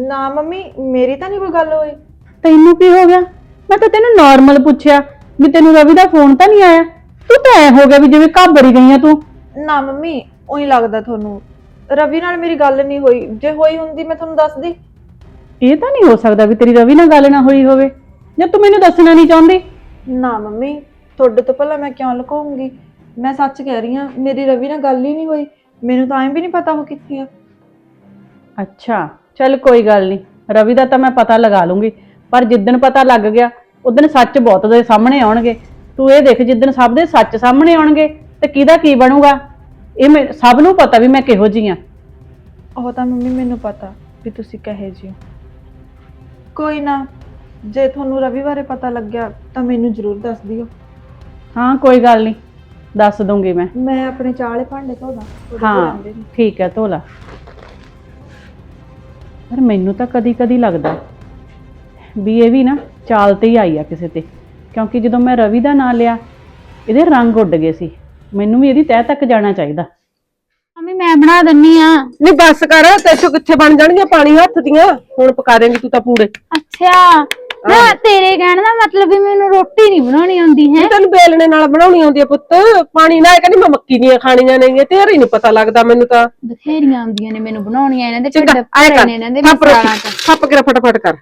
ਨਾ ਮੰਮੀ ਮੇਰੀ ਤਾਂ ਨਹੀਂ ਕੋਈ ਗੱਲ ਹੋਈ। ਤੈਨੂੰ ਕੀ ਹੋ ਗਿਆ? ਮੈਂ ਤਾਂ ਤੈਨੂੰ ਨਾਰਮਲ ਪੁੱਛਿਆ ਵੀ ਤੈਨੂੰ ਰਵੀ ਦਾ ਫੋਨ ਤਾਂ ਨਹੀਂ ਆਇਆ। ਤੂੰ ਤਾਂ ਐ ਹੋ ਗਿਆ ਵੀ ਜਿਵੇਂ ਘਾਬਰੀ ਗਈ ਆ ਤੂੰ। ਨਾ ਮੰਮੀ ਉਹੀ ਲੱਗਦਾ ਤੁਹਾਨੂੰ। ਰਵੀ ਨਾਲ ਮੇਰੀ ਗੱਲ ਨਹੀਂ ਹੋਈ। ਜੇ ਹੋਈ ਹੁੰਦੀ ਮੈਂ ਤੁਹਾਨੂੰ ਦੱਸਦੀ। ਇਹ ਤਾਂ ਨਹੀਂ ਹੋ ਸਕਦਾ ਵੀ ਤੇਰੀ ਰਵੀ ਨਾਲ ਗੱਲ ਨਾ ਹੋਈ ਹੋਵੇ। ਜਾਂ ਤੂੰ ਮੈਨੂੰ ਦੱਸਣਾ ਨਹੀਂ ਚਾਹੁੰਦੀ। ਨਾ ਮੰਮੀ ਤੁਹਾਡੇ ਤੋਂ ਪਹਿਲਾਂ ਮੈਂ ਕਿਉਂ ਲੁਕਾਉਂਗੀ? ਮੈਂ ਸੱਚ ਕਹਿ ਰਹੀ ਹਾਂ ਮੇਰੀ ਰਵੀ ਨਾਲ ਗੱਲ ਹੀ ਨਹੀਂ ਹੋਈ। ਮੈਨੂੰ ਤਾਂ ਐਂ ਵੀ ਨਹੀਂ ਪਤਾ ਉਹ ਕਿੱਥੇ ਆ। ਅੱਛਾ ਚੱਲ ਕੋਈ ਗੱਲ ਨਹੀਂ। ਰਵੀ ਦਾ ਤਾਂ ਮੈਂ ਪਤਾ ਲਗਾ ਲੂੰਗੀ। ਪਰ ਜਿੱਦਣ ਪਤਾ ਲੱਗ ਗਿਆ ਉਦੋਂ ਸੱਚ ਬਹੁਤ ਦੇ ਸਾਹਮਣੇ ਆਉਣਗੇ। ਤੂੰ ਇਹ ਦੇਖ ਜਿੱਦਣ ਸਭ ਦੇ ਸੱਚ ਸਾਹਮਣੇ ਆਉਣਗੇ ਤੇ ਕਿਹਦਾ ਕੀ ਬਣੂਗਾ? ਇਹ ਮੈਂ ਸਭ ਨੂੰ ਪਤਾ ਵੀ ਮੈਂ ਕਿਹੋ ਜਿਹੀ ਆ ਉਹ ਤਾਂ ਮੰਮੀ ਮੈਨੂੰ ਪਤਾ ਵੀ ਤੁਸੀਂ ਕਹੇ ਜੀ ਹੋ। ਕੋਈ ਨਾ ਜੇ ਤੁਹਾਨੂੰ ਰਵੀ ਬਾਰੇ ਪਤਾ ਲੱਗਿਆ ਤਾਂ ਮੈਨੂੰ ਜ਼ਰੂਰ ਦੱਸ ਦਿਓ। ਹਾਂ ਕੋਈ ਗੱਲ ਨਹੀਂ ਦੱਸ ਦੂੰਗੀ ਮੈਂ। ਮੈਂ ਆਪਣੇ ਚਾਲੇ ਭਾਂਡੇ ਧੋਦਾ ਹਾਂ ਠੀਕ ਹੈ ਧੋਲਾ ਪਰ ਮੈਨੂੰ ਤਾਂ ਕਦੀ ਕਦੀ ਲੱਗਦਾ ਵੀ ਇਹ ਵੀ ਨਾ ਚਾਲ ਤੇ ਹੀ ਆਈ ਆ ਕਿਸੇ ਤੇ। ਕਿਉਂਕਿ ਜਦੋਂ ਮੈਂ ਰਵੀ ਦਾ ਨਾਂ ਲਿਆ ਇਹਦੇ ਰੰਗ ਉੱਡ ਗਏ ਸੀ। ਮੈਨੂੰ ਵੀ ਇਹਦੀ ਤਹਿ ਤੱਕ ਜਾਣਾ ਚਾਹੀਦਾ। ਮੰਮੀ ਮੈਂ ਬਣਾ ਦਿੰਨੀ ਆ। ਨਹੀਂ ਬੱਸ ਕਰ ਤੇਥੋਂ ਕਿੱਥੇ ਬਣ ਜਾਣਗੀਆਂ ਪਾਣੀ ਹੱਥ ਦੀਆਂ? ਹੁਣ ਪਕਾ ਦੇਂਗੀ ਤੂੰ ਤਾਂ ਪੂੜੇ। ਅੱਛਾ। ਨਾ ਤੇਰੇ ਕਹਿਣ ਦਾ ਮਤਲਬ ਵੀ ਮੈਨੂੰ ਰੋਟੀ ਨਹੀਂ ਬਣਾਉਣੀ ਆਉਂਦੀ ਹੈ? ਤੈਨੂੰ ਬੇਲਣੇ ਨਾਲ ਬਣਾਉਣੀ ਆਉਂਦੀ ਆ ਪੁੱਤ। ਪਾਣੀ ਨਾ ਇਹ ਕਹਿੰਦੀ ਮੈਂ ਮੱਕੀ ਦੀਆਂ ਖਾਣੀਆਂ ਨੇਗੀਆਂ ਤੇਰੇ ਨਹੀਂ ਪਤਾ ਲੱਗਦਾ ਮੈਨੂੰ ਤਾਂ। ਬਥੇਰੀਆਂ ਆਉਂਦੀਆਂ ਨੇ ਮੈਨੂੰ ਬਣਾਉਣੀਆਂ ਇਹਨਾਂ ਦੇ ਚੰਗਾ ਆਏ ਕਰ। ਨੇ ਇਹਨਾਂ ਦੇ ਥੱਪ ਰੋਟੀ ਚ ਥੱਪ ਕੇ ਫਟਾਫਟ ਕਰ।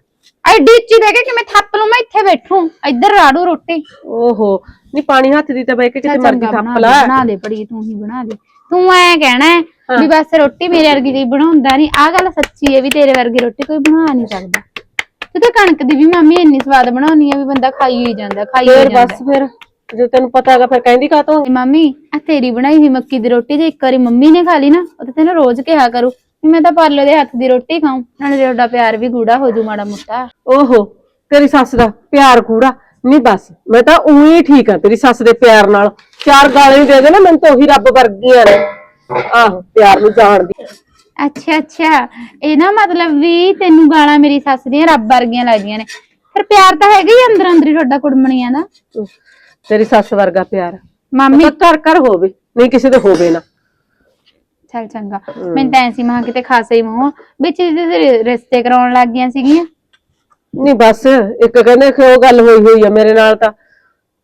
ਐਡੀ ਉੱਚੀ ਦੇ ਕੇ ਕਿ ਮੈਂ ਥੱਪ ਲੂੰ ਮੈਂ ਇੱਥੇ ਬੈਠੂ। ਇੱਧਰ ਰਾੜੂ ਰੋਟੀ। ਓਹੋ। ਨਹੀਂ ਪਾਣੀ ਹੱਥ ਦੀ ਤਾਂ ਬੈ ਕੇ ਕਿਤੇ ਮਰਦੀ ਥੱਪ ਲਾ। ਬਣਾ ਦੇ ਪੜੀ ਤੂੰ ਹੀ ਬਣਾ ਦੇ। ਤੂੰ ਐ ਕਹਿਣਾ ਹੈ ਵੀ ਬਸ ਰੋਟੀ ਮੇਰੇ ਵਰਗੀ ਕੋਈ ਬਣਾਉਂਦਾ ਨਹੀਂ ਆ ਗੱਲ ਸੱਚੀ ਹੈ ਵੀ ਤੇਰੇ ਵਰਗੀ ਰੋਟੀ ਕੋਈ ਬਣਾ ਨਹੀਂ ਸਕਦਾ। ਤੂੰ ਤਾਂ ਕਣਕ ਦੀ ਵੀ ਮੰਮੀ ਇੰਨੀ ਸਵਾਦ ਬਣਾਉਣੀ ਆ ਵੀ ਬੰਦਾ ਖਾਈ ਹੀ ਜਾਂਦਾ ਖਾਈ ਹੀ ਫੇਰ ਜਾਂਦਾ। ਬਸ ਫਿਰ ਜੇ ਤੈਨੂੰ ਪਤਾ ਹੈਗਾ ਫਿਰ ਕਹਿੰਦੀ ਕਾ ਤੂੰ ਤੇ ਮੰਮੀ ਆ ਤੇਰੀ ਬਣਾਈ ਹੋਈ ਮੱਕੀ ਦੀ ਰੋਟੀ ਜੇ ਇੱਕ ਵਾਰੀ ਮੰਮੀ ਨੇ ਖਾ ਲਈ ਨਾ ਉਹ ਤਾਂ ਤੈਨੂੰ ਰੋਜ਼ ਕਿਹਾ ਕਰੂ ਵੀ ਮੈਂ ਤਾਂ ਪਾਰਲੋ ਦੇ ਹੱਥ ਦੀ ਰੋਟੀ ਖਾਉਂ ਨਾਲੇ ਤੁਹਾਡਾ ਪਿਆਰ ਵੀ ਗੂੜਾ ਹੋ ਜੂ ਮਾੜਾ ਮੋਟਾ। ਓਹੋ ਤੇਰੀ ਸੱਸ ਦਾ ਪਿਆਰ ਕੂੜਾ ਨਹੀਂ ਬਸ ਮੈਂ ਤਾਂ ਉਹੀ ਠੀਕ ਆ ਤੇਰੀ ਸੱਸ ਦੇ ਪਿਆਰ ਨਾਲ। ਚਾਰ ਗਾਲਾਂ ਹੀ ਦੇ ਦੇ ਨਾ ਮੈਨੂੰ ਤਾਂ ਉਹੀ ਰੱਬ ਵਰਗੀਆਂ ਨੇ। ਆਹੋ ਪਿਆਰ ਨੂੰ ਜਾਣਦੀ। ਅੱਛਾ ਅੱਛਾ। ਇਹ ਨਾ ਮਤਲਬ ਵੀ ਤੈਨੂੰ ਗਾਲਾਂ ਮੇਰੀ ਸੱਸ ਦੀਆਂ ਰੱਬ ਵਰਗੀਆਂ ਲੱਗਦੀਆਂ ਨੇ। ਫਿਰ ਪਿਆਰ ਤਾਂ ਹੈਗਾ ਹੀ ਅੰਦਰ ਅੰਦਰ ਹੀ ਤੁਹਾਡਾ ਕੁੜਮਣੀਆਂ ਦਾ। ਤੇਰੀ ਸੱਸ ਵਰਗਾ ਪਿਆਰ। ਮਾਮੀ ਘਰ ਘਰ ਹੋਵੇ ਨਹੀਂ ਕਿਸੇ ਦੇ ਹੋਵੇ ਨਾ। ਚੱਲ ਚੰਗਾ। ਮੈਂ ਤਾਂ ਐਸੀ ਮਾਂ ਕਿਤੇ ਖਾਸਾ ਹੀ ਮੂੰਹ। ਵਿੱਚ ਰਿਸ਼ਤੇ ਕਰਾਉਣ ਲੱਗ ਗਈਆਂ ਸੀਗੀਆਂ। ਨਹੀਂ ਬਸ ਇੱਕ ਕਹਿੰਦੇ ਕਿ ਉਹ ਗੱਲ ਹੋਈ ਹੋਈ ਆ ਮੇਰੇ ਨਾਲ ਤਾਂ।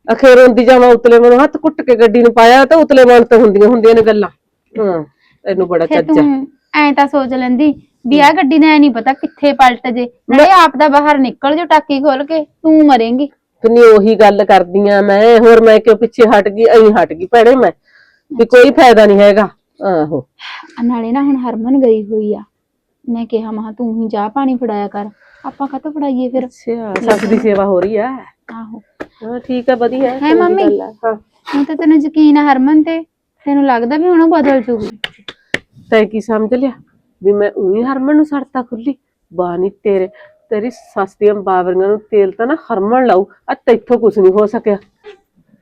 ਅਖੇਰ ਹੁੰਦੀ ਜਾਵਾਂ ਉਤਲੇ ਮਨ ਹੱਥ ਕੁੱਟ ਕੇ ਗੱਡੀ ਨੂੰ ਪਾਇਆ ਤਾਂ ਉਤਲੇ ਮਨ ਤੇ ਹੁੰਦੀਆਂ ਹੁੰਦੀਆਂ ਨੇ ਗੱਲਾਂ। ਹਾਂ ਤੈਨੂੰ ਬੜਾ ਫਿਰ ਚੱਜਾ ਤੂੰ ਐਂ ਤਾਂ ਸੋਚ ਲੈਂਦੀ ਵੀ ਆ ਗੱਡੀ ਦਾ ਐ ਨਹੀਂ ਪਤਾ ਕਿੱਥੇ ਪਲਟ ਜੇ। ਨਾਲੇ ਆਪ ਦਾ ਬਾਹਰ ਨਿਕਲ ਜੋ ਟਾਕੀ ਖੋਲ ਕੇ ਤੂੰ ਮਰੇਂਗੀ। ਕਿੰਨੀ ਉਹੀ ਗੱਲ ਕਰਦੀਆਂ ਮੈਂ ਹੋਰ ਮੈਂ ਕਿਉਂ ਪਿੱਛੇ ਹਟ ਗਈ ਐਂ ਹਟ ਗਈ ਭੈਣੇ ਮੈਂ। ਵੀ ਕੋਈ ਫਾਇਦਾ ਨਹੀਂ ਹੈਗਾ। ਆਹੋ। ਆ ਨਾਲੇ ਨਾ ਹੁਣ ਹਰਮਨ ਗਈ ਹੋਈ ਆ। ਮੈਂ ਕਿਹਾ ਮਹਾ ਤੂੰ ਹੀ ਚਾਹ ਪਾਣੀ ਫੜਾਇਆ ਕਰ। ਆਪਾਂ ਕਾਹਤੋਂ ਫੜਾਈਏ ਫਿਰ? ਅੱਛਾ ਸੱਸ ਦੀ ਸੇਵਾ ਹੋ ਰਹੀ ਆ ਆਹੋ। ਹਾਂ ਠੀਕ ਆ ਵਧੀਆ ਹੈ ਚੰਗੀ ਮੰਮੀ? ਗੱਲ ਆ, ਹਾਂ। ਹੁਣ ਤਾਂ ਤੈਨੂੰ ਯਕੀਨ ਆ ਹਰਮਨ ਤੇ ਤੈਨੂੰ ਲੱਗਦਾ ਵੀ ਹੁਣ ਉਹ ਬਦਲ ਜੂਗੀ? ਤੈਂ ਕੀ ਸਮਝ ਲਿਆ? ਵੀ ਮੈਂ ਉਹੀ ਹਰਮਨ ਨੂੰ ਸੜਤਾ ਖੁੱਲੀ? ਬਾਨੀ ਤੇਰੇ ਤੇਰੀ ਸੱਸ ਦੀਆਂ ਬਾਵਰੀਆਂ ਨੂੰ ਤੇਲ ਤਾਂ ਨਾ ਹਰਮਨ ਲਾਉ ਆ ਤੈਥੋਂ ਕੁਝ ਨਹੀਂ ਹੋ ਸਕਿਆ।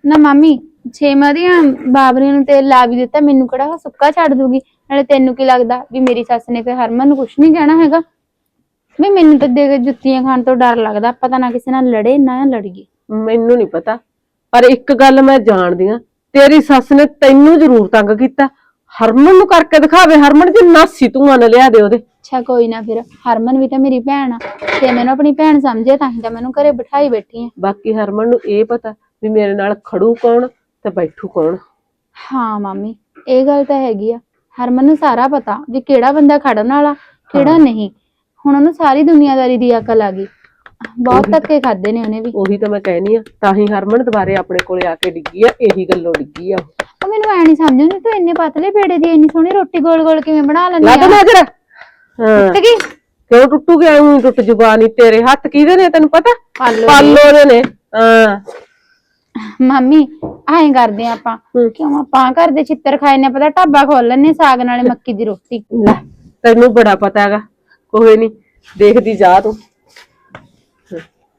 ਨਾ ਮਾਮੀ ਛੇਵਾਂ ਦੀਆਂ ਬਾਬਰੀਆਂ ਨੂੰ ਤੇਲ ਲਾ ਵੀ ਦਿੱਤਾ ਮੈਨੂੰ ਕਿਹੜਾ ਉਹ ਸੁੱਕਾ ਛੱਡ ਦੂਗੀ? ਨਾਲੇ ਤੈਨੂੰ ਕੀ ਲੱਗਦਾ ਵੀ ਮੇਰੀ ਸੱਸ ਨੇ ਫਿਰ ਹਰਮਨ ਨੂੰ ਕੁਝ ਨਹੀਂ ਕਹਿਣਾ ਹੈਗਾ? ਵੀ ਮੈਨੂੰ ਤਾਂ ਦੇਖ ਜੁੱਤੀਆਂ ਖਾਣ ਤੋਂ ਡਰ ਲੱਗਦਾ ਪਤਾ ਨਾ ਕਿਸੇ ਨਾਲ ਲੜੇ ਨਾ ਲੜੀਏ। ਮੈਨੂੰ ਨਹੀਂ ਪਤਾ ਪਰ ਇੱਕ ਗੱਲ ਮੈਂ ਜਾਣਦੀ ਆ ਤੇਰੀ ਸੱਸ ਨੇ ਤੈਨੂੰ ਜ਼ਰੂਰ ਤੰਗ ਕੀਤਾ। ਹਰਮਨ ਨੂੰ ਕਰਕੇ ਦਿਖਾਵੇ ਹਰਮਨ ਜੀ ਨਾਸੀ ਤੂੰ ਨਾ ਲਿਆ ਦੇ ਉਹਦੇ। ਅੱਛਾ ਕੋਈ ਨਾ ਫਿਰ ਹਰਮਨ ਵੀ ਤਾਂ ਮੇਰੀ ਭੈਣ ਆ। ਤੇ ਮੈਨੂੰ ਆਪਣੀ ਭੈਣ ਸਮਝੇ ਤਾਂ ਹੀ ਤਾਂ ਮੈਨੂੰ ਘਰੇ ਬਿਠਾਈ ਬੈਠੀ ਆ। ਬਾਕੀ ਹਰਮਨ ਨੂੰ ਇਹ ਪਤਾ ਵੀ ਮੇਰੇ ਨਾਲ ਖੜੂ ਕੌਣ ਤੇ ਬੈਠੂ ਕੌਣ। ਹਾਂ ਮਾਮੀ ਇਹ ਗੱਲ ਤਾਂ ਹੈਗੀ ਆ। ਹਰਮਨ ਨੂੰ ਸਾਰਾ ਪਤਾ ਵੀ ਕਿਹੜਾ ਬੰਦਾ ਖੜਨ ਵਾਲਾ ਕਿਹੜਾ ਨਹੀਂ। ਹੁਣ ਉਹਨੂੰ ਸਾਰੀ ਦੁਨੀਆਦਾਰੀ ਦੀ ਅਕਲ ਆ ਗਈ। ਬਹੁਤ ਧੱਕੇ ਖਾਦੇ ਨੇ ਉਹਨੇ ਵੀ। ਉਹੀ ਤਾਂ ਮੈਂ ਕਹਿਨੀ ਆ ਤਾਂ ਹੀ ਹਰਮਨ ਦੁਬਾਰੇ ਆਪਣੇ ਕੋਲੇ ਆ ਕੇ ਡਿੱਗੀ ਆ ਇਹੀ ਗੱਲੋਂ ਡਿੱਗੀ ਆ ਉਹ। ਉਹ ਮੈਨੂੰ ਐ ਨਹੀਂ ਸਮਝ ਆਉਂਦੀ ਤੂੰ ਇੰਨੇ ਪਤਲੇ ਪੇੜੇ ਦੀ ਇੰਨੀ ਸੋਹਣੀ ਰੋਟੀ ਗੋਲ ਗੋਲ ਕਿਵੇਂ ਬਣਾ ਲੈਂਦੀ ਲਾ ਆ? ਨਜ਼ਰ ਹਾਂ। ਟੁੱਟ ਗਈ? ਕਿਉਂ ਟੁੱਟੂਗੇ? ਐਵੇਂ ਟੁੱਟ ਜੁਬਾਨੀ ਤੇਰੇ ਹੱਥ ਕਿਹਦੇ ਨੇ ਤੈਨੂੰ ਪਤਾ? ਪਾਲੋ ਪਾਲੋ ਦੇ ਨੇ ਹਾਂ। ਮੰਮੀ ਐਂ ਕਰਦੇ ਆ ਆਪਾਂ। ਹੂੰ। ਕਿਉਂ ਆਪਾਂ ਘਰ ਦੇ ਚਿੱਤਰ ਖਾਏ ਨੇ ਪਤਾ ਢਾਬਾ ਖੋਲ ਲੈਨੇ ਸਾਗ ਨਾਲੇ ਮੱਕੀ ਦੀ ਰੋਟੀ। ਲੈ ਤੈਨੂੰ ਬੜਾ ਪਤਾ ਹੈਗਾ। ਕੋਈ ਨਹੀਂ ਦੇਖਦੀ ਜਾ ਤੂੰ।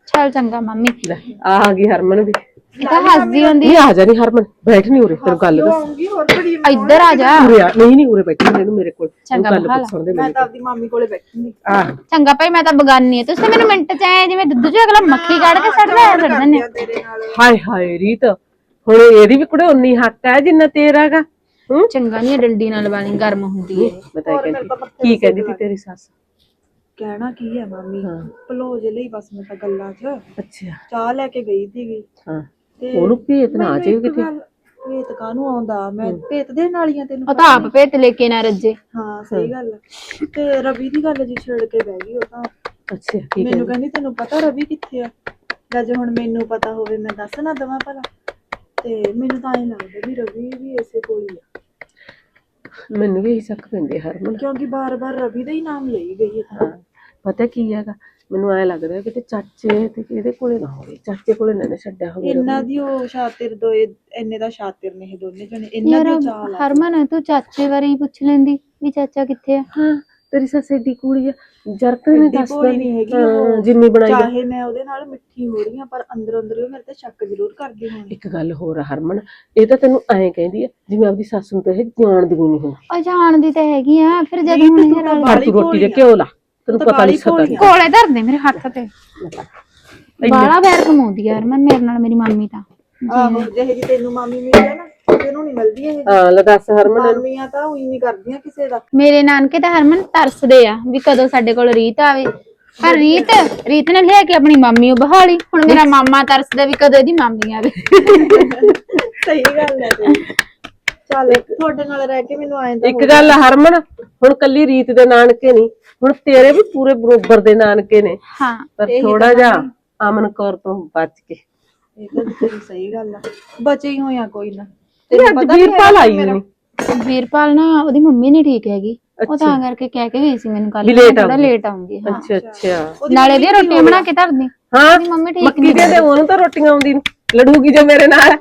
ਚੱਲ ਚੰਗਾ ਮੰਮੀ। ਲੈ ਆ ਆ ਗਈ ਹਰਮਨ ਵੀ। ਇਹ ਤਾਂ ਹੱਸਦੀ ਹੁੰਦੀ ਨਹੀਂ ਆ। ਜਾ ਨਹੀਂ ਹਰਮਨ ਬੈਠ ਨਹੀਂ ਉਰੇ ਤੈਨੂੰ ਗੱਲ ਦੱਸ। ਇੱਧਰ ਆ ਜਾ। ਉਰੇ ਆ ਨਹੀਂ ਨਹੀਂ ਉਰੇ ਬੈਠੀ ਮੈਨੂੰ ਮੇਰੇ ਕੋਲ। ਤੂੰ ਚੰਗਾ ਗੱਲ ਬਹਾਲ। ਪੁੱਛਣ ਦੇ ਮੈਂ ਮੈਨੂੰ ਤਾਂ ਆਪਦੀ ਮਾਮੀ ਕੋਲੇ ਬੈਠੂੰਗੀ ਆ। ਚੰਗਾ ਭਾਈ ਮੈਂ ਤਾਂ ਬਗਾਨੀ ਆ। ਤੁਸੀਂ ਮੈਨੂੰ ਮਿੰਟ ਚ ਆਏ ਜਿਵੇਂ ਦੁੱਧ ਚ ਅਗਲਾ ਮੱਖੀ ਕੱਢ ਕੇ ਸੱਟ ਲਿਆ ਛੱਡ ਦਿੰਦੇ ਆ। ਤੇਰੇ ਨਾਲ। ਹਾਏ ਹਾਏ ਰੀਤ ਹੁਣ ਇਹਦੀ ਵੀ ਕੁੜੇ ਉਨੀ ਹੱਕ ਹੈ ਜਿੰਨਾ ਤੇਰਾਗਾ ਹੂੰ? ਚੰਗਾ ਨਹੀਂ ਡੰਡੀ ਨਾਲ ਵਾਲੀ ਗਰਮ ਹੁੰਦੀ ਹੈ। ਮੈਂ ਤਾਂ ਇਹ ਕਹਿੰਦੀ ਕੀ ਕਹਿੰਦੀ ਸੀ ਤੇਰੀ ਸੱਸ? ਕਹਿਣਾ ਕੀ ਹੈ ਮਾਮੀ? ਹਾਂ। ਭਲੋਜ ਲਈ ਬਸ ਮੈਂ ਤਾਂ ਗੱਲਾਂ 'ਚ। ਅੱਛਾ। ਚਾਹ ਲੈ ਕੇ ਗਈ ਸੀਗੀ। ਹਾਂ। ਤੇ ਉਹਨੂੰ ਭੇਤ ਨਾ ਮੈਨੂੰ ਜੇ ਇੱਕ ਕਿਤੇ ਭੇਤ ਕਾਹਨੂੰ ਆਉਂਦਾ? ਮੈਂ ਭੇਤ ਦੇਣ ਵਾਲੀ ਆ ਤੈਨੂੰ ਉਹ ਤਾਂ ਆਪ ਭੇਤ ਲੈ ਕੇ ਨਾ ਰੱਜੇ। ਹਾਂ ਸਹੀ ਗੱਲ। ਆ ਤੇ ਰਵੀ ਦੀ ਗੱਲ ਜੀ ਛੇੜ ਕੇ ਬਹਿ ਗਈ ਉਹ ਤਾਂ। ਅੱਛਾ ਠੀਕ ਹੈ ਮੈਨੂੰ ਕਹਿੰਦੀ ਤੈਨੂੰ ਪਤਾ ਰਵੀ ਕਿੱਥੇ ਆ? ਜਦ ਹੁਣ ਮੈਨੂੰ ਪਤਾ ਹੋਵੇ ਮੈਂ ਦੱਸ ਨਾ ਦਵਾਂ ਭਲਾ। ਤੇ ਮੈਨੂੰ ਤਾਂ ਐਂ ਲੱਗਦਾ ਵੀ ਰਵੀ ਵੀ ਇਸੇ ਕੋਲ ਹੀ ਆ। ਮੈਨੂੰ ਵੀ ਇਹੀ ਸ਼ੱਕ ਪੈਂਦੀ ਹਰਮਨ। ਕਿਉਂਕਿ ਬਾਰ-ਬਾਰ ਰਵੀ ਦਾ ਹੀ ਨਾਮ ਲਈ ਗਈ ਹੈ। ਤਾਂ ਪਤਾ ਕੀ ਹੈਗਾ? ਮੈਨੂੰ ਐ ਲੱਗਦਾ ਕਿ ਤੇ ਚਾਚੇ ਤੇ ਇਹਦੇ ਕੋਲੇ ਨਾ ਹੋਵੇ। ਚਾਚੇ ਕੋਲੇ ਨਾ ਛੱਡਿਆ ਹੋਵੇ ਇਹਨਾਂ ਦੀ ਉਹ ਸ਼ਾਤਿਰ ਦੋ ਇੰਨੇ ਦਾ ਸ਼ਾਤਿਰ ਨੇ ਇਹ ਦੋਨੇ ਜਣੇ। ਇਹਨਾਂ ਯਾਰ ਦੀ ਚਾਲ ਆ। ਹਰਮਨ ਤੂੰ ਚਾਚੇ ਬਾਰੇ ਹੀ ਪੁੱਛ ਲੈਂਦੀ ਵੀ ਚਾਚਾ ਕਿੱਥੇ ਆ। ਹਾਂ ਤੇਰੀ ਸੱਸ ਏਡੀ ਕੂੜੀ ਆ। ਜਰਕ ਨੇ ਦੱਸ ਨਹੀਂ ਹੈਗੀ ਉਹ। ਜਿੰਨੀ ਬਣਾਈ ਆ। ਚਾਹੇ ਮੈਂ ਉਹਦੇ ਨਾਲ ਮਿੱਠੀ ਹੋ ਰਹੀ ਹਾਂ ਪਰ ਅੰਦਰ ਅੰਦਰ ਉਹ ਮੇਰੇ ਤੇ ਸ਼ੱਕ ਜ਼ਰੂਰ ਕਰਦੀ ਹੋਣੀ। ਇੱਕ ਗੱਲ ਹੋਰ ਆ ਹਰਮਨ ਇਹ ਤਾਂ ਤੈਨੂੰ ਐਂ ਕਹਿੰਦੀ ਆ ਜਿਵੇਂ ਆਪਦੀ ਸੱਸ ਨੂੰ ਤਾਂ ਇਹ ਜਾਣਦੀ ਵੀ ਨਹੀਂ ਹੁੰਦੀ ਉਹ ਜਾਣਦੀ ਤਾਂ ਹੈਗੀ ਆ ਫਿਰ ਜਦ ਹੁਣ ਇਹ ਰਲ- ਰੋਟੀ ਦੇ ਘਿਓ ਲਾ। ਤੈਨੂੰ ਤਾਂ ਪਤਾ ਨਹੀਂ ਸਕਦਾ। ਕੋਲੇ ਧਰ ਦੇ ਮੇਰੇ ਹੱਥ ਤੇ। ਬਾਲਾ ਵੈਰ ਕਮਾਉਂਦੀ ਯਾਰ ਮੈਂ ਮੇਰੇ ਨਾਲ ਮੇਰੀ ਮੰਮੀ ਤਾਂ। ਆਹੋ ਜਿਹੇ ਜੀ ਤੈਨੂੰ ਮਾਮੀ ਮਿਲੀ ਆ ਨਾ ਕਿਸੇ ਨੂੰ ਨਹੀਂ ਮਿਲਦੀ ਇਹ ਹਾਂ ਲੈ ਦੱਸ ਹਰਮਨ ਮਾਮੀਆਂ ਤਾਂ ਉਹੀ ਨਹੀਂ ਕਰਦੀਆਂ ਕਿਸੇ ਦਾ। ਮੇਰੇ ਨਾਨਕੇ ਤਾਂ ਹਰਮਨ ਤਰਸਦੇ ਆ ਵੀ ਕਦੋਂ ਸਾਡੇ ਕੋਲ ਰੀਤ ਆਵੇ। ਪਰ ਰੀਤ ਰੀਤ ਨੇ ਲਿਆ ਕੇ ਆਪਣੀ ਮਾਮੀ ਉਹ ਬਹਾਲੀ। ਹੁਣ ਮੇਰਾ ਮਾਮਾ ਤਰਸਦਾ ਵੀ ਕਦੋਂ ਇਹਦੀ ਮਾਮੀ ਆਵੇ। ਸਹੀ ਗੱਲ ਹੈ ਚੱਲ ਤੁਹਾਡੇ ਨਾਲ ਰਹਿ ਕੇ ਮੈਨੂੰ ਐਂ ਤਾਂ ਇੱਕ ਗੱਲ ਆ ਹਰਮਨ ਹੁਣ ਕੱਲੀ ਰੀਤ ਦੇ ਨਾਨਕੇ ਨਹੀਂ ਹੁਣ ਤੇਰੇ ਵੀ ਪੂਰੇ ਬਰੋਬਰ ਦੇ ਨਾਨਕੇ ਨੇ। ਹਾਂ ਪਰ ਥੋੜਾ ਜਿਹਾ ਅਮਨ ਕੌਰ ਤੋਂ ਬਚ ਕੇ। ਇਹ ਤਾਂ ਤੇਰੀ ਸਹੀ ਗੱਲ ਆ। ਬਚੇ ਹੀ ਹੋਇਆ ਕੋਈ ਨਾ। ਤੇ ਅੱਜ ਵੀਰਪਾਲ ਆਈ ਨਹੀਂ ਵੀਰਪਾਲ ਨਾ ਉਹਦੀ ਮੰਮੀ ਨਹੀਂ ਠੀਕ ਹੈਗੀ। ਉਹ ਤਾਂ ਕਰਕੇ ਕਹਿ ਕੇ ਗਈ ਸੀ ਮੈਨੂੰ ਕੱਲ ਵੀ late ਥੋੜਾ ਆਊਗੀ। ਲੇਟ ਆਉਂਗੀ ਹਾਂ। ਅੱਛਾ ਅੱਛਾ। ਨਾਲੇ ਇਹਦੀਆਂ ਰੋਟੀਆਂ ਬਣਾ ਕੇ ਧਰਦੀ। ਹਾਂ ਮੰਮੀ ਠੀਕ ਮੱਕੀ ਦੇ ਦੇ ਉਹਨੂੰ ਤਾਂ ਰੋਟੀਆਂ ਆਉਂਦੀ ਨੂੰ। ਲੜੂਗੀ ਜੇ ਮੇਰੇ ਨਾਲ।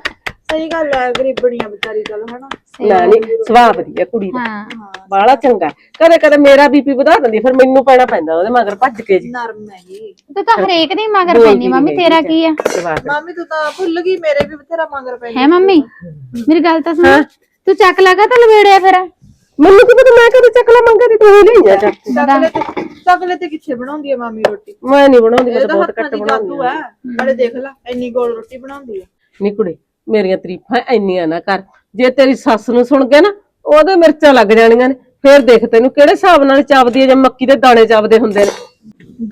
ਸਹੀ ਗੱਲ ਹੈ ਗਰੀਬਣੀਆਂ ਵਿਚਾਰੀ ਚਲ ਹਨਾ? ਨਾ ਨਹੀਂ ਸੁਭਾਅ ਵਧੀਆ ਕੁੜੀ ਦਾ। ਹਾਂ। ਬਾਲਾ ਚੰਗਾ। ਕਦੇ ਕਦੇ ਮੇਰਾ ਬੀਪੀ ਵਧਾ ਦਿੰਦੀ ਫਿਰ ਮੈਨੂੰ ਪੈਣਾ ਪੈਂਦਾ ਉਹਦੇ ਮਗਰ ਭੱਜ ਕੇ ਜੀ। ਨਰਮ ਹੈਗੀ ਤੂੰ ਤਾਂ ਹਰੇਕ ਦੀ ਮਗਰ ਬੋਲਦੀ ਪੈਣੀ ਮੰਮੀ ਨੀ ਤੇਰਾ ਹੈਗੀ ਕੀ ਆ? ਜਵਾਕ ਮਾਮੀ ਤੂੰ ਤਾਂ ਭੁੱਲ ਗਈ ਮੇਰੇ ਵੀ ਬਥੇਰਾ ਮੰਗਰ ਪੈ ਹੈ ਮੰਮੀ? ਮੇਰੀ ਗੱਲ ਤਾਂ ਸੁਣ। ਤੂੰ ਚੱਕ ਲਗਾ ਤਾਂ ਲਵੇੜਿਆ ਫਿਰ। ਮੈਨੂੰ ਕੀ ਪਤਾ ਮੈਂ ਕਦੇ ਚੱਕਲਾ ਮੰਗਾ ਦੀ ਤੂੰ ਹੀ ਲਈ ਜਾ ਚੱਕ। ਤਕਲੇ ਤੇ ਤਕਲੇ ਤੇ ਕਿੱਥੇ ਬਣਾਉਂਦੀ ਹੈ ਮਾਮੀ ਰੋਟੀ? ਮੈਂ ਨਹੀਂ ਬਣਾਉਂਦੀ ਮੈਂ ਤਾਂ ਇਹਦਾ ਬਹੁਤ ਹੱਥਾਂ ਘੱਟ ਦੀ ਬਣਾਉਂਦੀ ਜਾਦੂ ਹੈ ਨਾਲੇ ਦੇਖ ਲੈ ਇੰਨੀ ਗੋਲ ਰੋਟੀ ਬਣਾਉਂਦੀ ਹੈ ਨੀ ਕੁੜੇ ਮੇਰੀਆਂ ਤਾਰੀਫਾਂ ਇੰਨੀਆਂ ਨਾ ਕਰ। ਜੇ ਤੇਰੀ ਸੱਸ ਨੂੰ ਸੁਣ ਕੇ ਨਾ ਉਹਦੇ ਮਿਰਚਾਂ ਲੱਗ ਜਾਣੀਆਂ ਨੇ ਫੇਰ ਦੇਖ ਤੈਨੂੰ ਕਿਹੜੇ ਹਿਸਾਬ ਨਾਲ ਚੱਬਦੀ ਹੈ ਜਾਂ ਮੱਕੀ ਦੇ ਦਾਣੇ ਚੱਬਦੇ ਹੁੰਦੇ ਨੇ।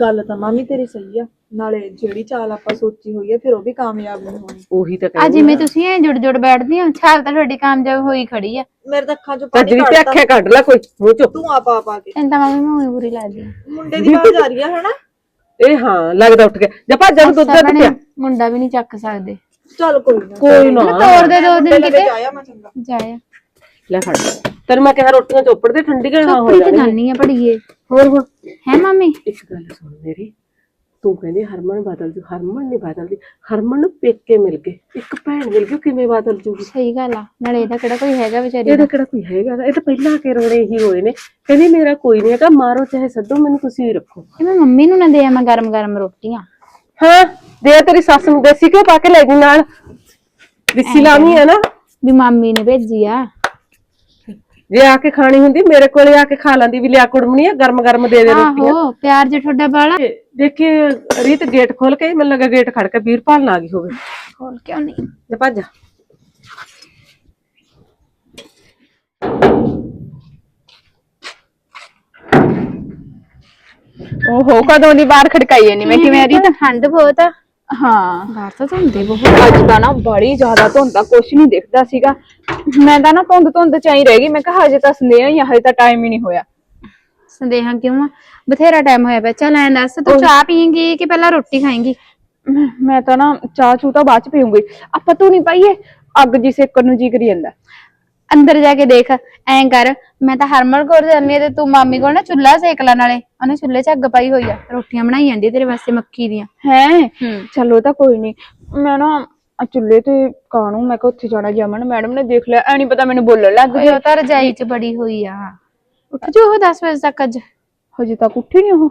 ਗੱਲ ਤਾਂ ਮਾਮੀ ਤੇਰੀ ਸਹੀ ਆ। ਨਾਲੇ ਜਿਹੜੀ ਚਾਲ ਆਪਾਂ ਸੋਚੀ ਹੋਈ ਹੈ ਫਿਰ ਉਹ ਵੀ ਕਾਮਯਾਬ ਨਹੀਂ ਹੋਣੀ। ਉਹੀ ਤਾਂ ਆ ਕਹਿੰਦੀ ਜਿਵੇਂ ਤੁਸੀਂ ਐ ਜੁੜ ਜੁੜ ਬੈਠਦੀ ਹੋ ਛਾਲ ਤਾਂ ਤੁਹਾਡੀ ਕਾਮਯਾਬ ਹੋਈ ਖੜੀ ਆ। ਮੇਰੇ ਤਾਂ ਅੱਖਾਂ ਚੋਂ ਪਾਣੀ ਵੀ ਤੇ ਅੱਖੇ ਕੱਢ ਲੈ ਕੋਈ ਮੂੰਹ ਚੋਂ। ਤੂੰ ਆ ਪਾ ਪਾ ਕੇ। ਤਾਂ ਮੰਮੀ ਮੈਨੂੰ ਬੁਰੀ ਲੱਗਦੀ ਆ। ਮੁੰਡੇ ਦੀ ਆਵਾਜ਼ ਆ ਰਹੀ ਹੈ ਹਨਾ? ਇਹ ਹਾਂ ਲੱਗਦਾ ਉੱਠ ਗਿਆ ਜਾ ਭੱਜ ਜਾ ਦੁੱਧ ਦੇ ਪਿਆ ਮੁੰਡਾ ਵੀ ਨਹੀਂ ਚੱਕ ਸਕਦੇ। ਚੱਲ ਕੋਈ ਨਾ। ਕੋਈ ਨਾ। ਤੋੜ ਦੇ ਦੋ ਦਿਨ ਕਿਤੇ। ਜਾਇਆ ਮੈਂ ਚੰਗਾ। ਜਾਇਆ। ਲੈ ਫੜ। ਤੈਨੂੰ ਮੈਂ ਕਿਹਾ ਰੋਟੀਆਂ ਚੋਪੜ ਦੇ ਠੰਡੀ ਕਿਹੜਾ ਹੋ ਚੋਪੜੀ ਤੇ ਜਾਣੀ ਜਾਨੀ ਆ ਪੜੀਏ ਹੋਰ ਹੁਣ? ਹੈ ਮੰਮੀ? ਇੱਕ ਗੱਲ ਸੁਣ ਮੇਰੀ। ਤੂੰ ਕਹਿੰਦੀ ਹਰਮਨ ਬਦਲ ਜੂ ਹਰਮਨ ਨਹੀਂ ਬਦਲਦੀ। ਹਰਮਨ ਨੂੰ ਪੇਕੇ ਮਿਲ ਗਏ। ਇੱਕ ਭੈਣ ਮਿਲ ਗਈ ਕਿਵੇਂ ਬਦਲ ਜੂਗੀ? ਸਹੀ ਗੱਲ ਆ। ਨਾਲੇ ਇਹਦਾ ਕਿਹੜਾ ਕੋਈ ਹੈਗਾ ਵਿਚਾਰੀ ਇਹਦਾ ਕਿਹੜਾ ਕੋਈ ਹੈਗਾ? ਇਹ ਤਾਂ ਪਹਿਲਾਂ ਕੇ ਰੋਣੇ ਹੀ ਹੋਏ ਨੇ। ਕਹਿੰਦੀ ਮੇਰਾ ਕੋਈ ਨਹੀਂ ਹੈਗਾ ਮਾਰੋ ਚਾਹੇ ਸੱਦੋ ਮੈਨੂੰ ਤੁਸੀਂ ਹੀ ਰੱਖੋ। ਇਹ ਮੈਂ ਮੰਮੀ ਨੂੰ ਨਾ ਦੇ ਮੈਂ ਗਰਮ ਗਰਮ ਰੋਟੀਆਂ। ਹਾਂ? ਦੇ ਤੇਰੀ ਸੱਸ ਨੂੰ ਦੇਸੀ ਘਿਓ ਪਾ ਕੇ ਲੈ ਗਈ ਨਾਲ। ਦੇਸੀ ਲਾਵੀ ਹੈ ਨਾ। ਵੀ ਮਾਮੀ ਨੇ ਭੇਜੀ ਆ। ਜੇ ਆ ਕੇ ਖਾਣੀ ਹੁੰਦੀ ਮੇਰੇ ਕੋਲੇ ਆ ਕੇ ਖਾ ਲੈਂਦੀ ਵੀ ਲਿਆ ਕੁੜਮਣੀ ਆ ਗਰਮ ਗਰਮ ਦੇ ਦੇ ਰੋਟੀਆਂ। ਆਹੋ ਪਿਆਰ ਜੇ ਤੁਹਾਡਾ ਬਾਲਾ। ਦੇਖੀ ਰੀਤ ਗੇਟ ਖੋਲ ਕੇ ਮੈਨੂੰ ਲੱਗਾ ਗੇਟ ਖੜ ਕੇ ਵੀਰਪਾਲ ਨਾ ਆ ਗਈ ਹੋਵੇ। ਖੋਲ ਕਿਉਂ ਨਹੀਂ ਜਾ ਭੱਜ ਜਾ। ਓਹੋ ਕਦੋਂ ਦੀ ਬਾਹਰ ਖੜਕਾਈ ਨਹੀਂ ਮੈਂ ਕਿਵੇਂ ਤਾਂ ਠੰਡ ਬਹੁਤ ਆ। ਹਾਂ। ਬਾਹਰ ਤਾਂ ਧੁੰਦੇ ਬਹੁਤ ਅੱਜ ਤਾਂ ਨਾ ਬੜੀ ਜ਼ਿਆਦਾ ਧੁੰਦ ਦਾ ਕੁਛ ਨਹੀਂ ਦਿਖਦਾ ਸੀਗਾ। ਮੈਂ ਤਾਂ ਨਾ ਧੁੰਦ ਧੁੰਦ ਚ ਹੀ ਰਹਿ ਗਈ। ਮੈਂ ਕਿਹਾ ਹਜੇ ਤਾਂ ਸੰਦੇਹ ਹੀ ਆ, ਹਜੇ ਤਾਂ ਟਾਈਮ ਹੀ ਨਹੀਂ ਹੋਇਆ। ਸੰਦੇਹਾਂ ਕਿਉਂ ਆ? ਬਥੇਰਾ ਟਾਈਮ ਹੋਇਆ ਪਿਆ। ਚੱਲ ਐਂ ਦੱਸ ਤੂੰ ਚਾਹ ਪੀਏਂਗੀ ਕਿ ਪਹਿਲਾਂ ਰੋਟੀ ਖਾਏਂਗੀ? ਮੈਂ- ਮੈਂ ਤਾਂ ਨਾ ਚਾਹ ਚੂ ਤਾਂ ਬਾਅਦ ਚ ਪੀਉਂਗੀ ਆਪਾਂ ਤੂੰ ਨਹੀਂ ਪਾਈਏ। ਅੱਗ ਜੀ ਸੇਕਣ ਨੂੰ ਜੀ ਕਰੀ ਜਾਂਦਾ। ਅੰਦਰ ਜਾ ਕੇ ਦੇਖ ਐਂ ਕਰ ਮੈਂ ਤਾਂ ਹਰਮਨ ਕੋਲ ਜਾਂਦੀ ਆ ਤੇ ਤੂੰ ਮਾਮੀ ਕੋਲ ਨਾ ਚੁੱਲ੍ਹਾ ਸੇਕ ਲੈ ਨਾਲੇ। ਉਹਨੇ ਚੁੱਲ੍ਹੇ 'ਚ ਅੱਗ ਪਾਈ ਹੋਈ ਆ। ਰੋਟੀਆਂ ਬਣਾਈ ਜਾਂਦੀ ਆ ਤੇਰੇ ਵਾਸਤੇ ਮੱਕੀ ਦੀਆਂ। ਹੈ? ਹੂੰ। ਚਲੋ ਤਾਂ ਕੋਈ ਨਹੀਂ ਮੈਂ ਨਾ ਆਹ ਚੁੱਲ੍ਹੇ ਤੇ ਕਾਣੂ ਮੈਂ ਕਿਹਾ ਉੱਥੇ ਜਾਣਾ ਜਮਨ। ਮੈਡਮ ਨੇ ਦੇਖ ਲਿਆ ਐ ਨਹੀਂ ਪਤਾ ਮੈਨੂੰ ਬੋਲਣ ਲੱਗ ਓਏ ਗਈ ਉਹ ਤਾਂ ਰਜਾਈ 'ਚ ਬੜੀ ਹੋਈ ਆ। ਉੱਠ ਜੋ ਉਹ 10 ਵਜੇ ਤੱਕ ਅੱਜ। ਹਜੇ ਤੱਕ ਉੱਠੀ ਨਹੀਂ ਉਹ।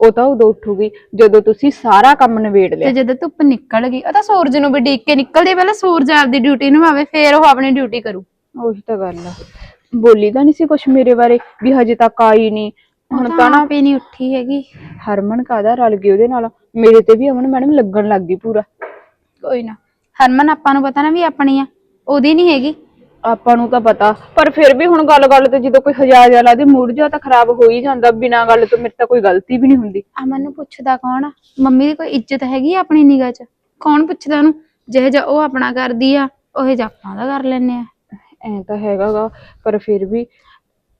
ਉਹ ਤਾਂ ਉਦੋਂ ਉੱਠੂਗੀ ਜਦੋਂ ਤੁਸੀਂ ਸਾਰਾ ਕੰਮ ਨਿਬੇੜ ਤੇ ਲਿਆ ਜਦੋਂ ਧੁੱਪ ਨਿਕਲ ਗਈ ਉਹ ਤਾਂ ਸੂਰਜ ਨੂੰ ਵੀ ਡੀਕ ਕੇ ਨਿਕਲਦੀ ਆ, ਪਹਿਲਾਂ ਸੂਰਜ ਆਪਦੀ ਡਿਊਟੀ ਨਿਭਾਵੇ ਫੇਰ ਉਹ ਆਪਣੀ ਡਿਊਟੀ ਕਰੂ। ਉਹੀ ਤਾਂ ਗੱਲ ਆ। ਬੋਲੀ ਤਾਂ ਨਹੀਂ ਸੀ ਕੁਛ ਮੇਰੇ ਬਾਰੇ ਵੀ ਹਜੇ ਤੱਕ ਆਈ ਨਹੀਂ। ਹੁਣ ਤਾਂ ਨਾ ਆਪੇ ਨਹੀਂ ਉੱਠੀ ਹੈਗੀ। ਹਰਮਨ ਕਾਦਾ ਰਲ ਗਈ ਉਹਦੇ ਨਾਲ? ਮੇਰੇ ਤੇ ਵੀ ਅਮਨ ਮੈਡਮ ਲੱਗਣ ਲੱਗ ਗਈ ਪੂਰਾ। ਕੋਈ ਨਾ। ਹਰਮਨ ਆਪਾਂ ਨੂੰ ਪਤਾ ਨਾ ਵੀ ਆਪਣੀ ਆ। ਉਹਦੀ ਨਹੀਂ ਹੈਗੀ। ਆਪਾਂ ਨੂੰ ਤਾਂ ਪਤਾ। ਪਰ ਫਿਰ ਵੀ ਹੁਣ ਗੱਲ ਗੱਲ ਤੇ ਜਦੋਂ ਕੋਈ ਹਜ਼ਾਰ ਹਜ਼ਾਰ ਲਾਦੇ ਮੂਡ ਜਿਹਾ ਤਾਂ ਖਰਾਬ ਹੋ ਹੀ ਜਾਂਦਾ। ਬਿਨਾਂ ਗੱਲ ਤੋਂ ਮੇਰੇ ਤਾਂ ਕੋਈ ਗਲਤੀ ਵੀ ਨਹੀਂ ਹੁੰਦੀ। ਅਮਨ ਨੂੰ ਪੁੱਛਦਾ ਕੌਣ ਆ? ਮੰਮੀ ਦੀ ਕੋਈ ਇੱਜ਼ਤ ਹੈਗੀ ਆ ਆਪਣੀ ਨਿਗਾਹ 'ਚ? ਕੌਣ ਪੁੱਛਦਾ ਉਹਨੂੰ? ਜਿਹੇ ਜਿਹਾ ਉਹ ਆਪਣਾ ਕਰਦੀ ਆ ਉਹ ਜਾਪਾਂ ਦਾ ਕਰ ਲੈਨੇ ਆ। ਐ ਤਾਂ ਹੈਗਾਗਾ ਪਰ ਫਿਰ ਵੀ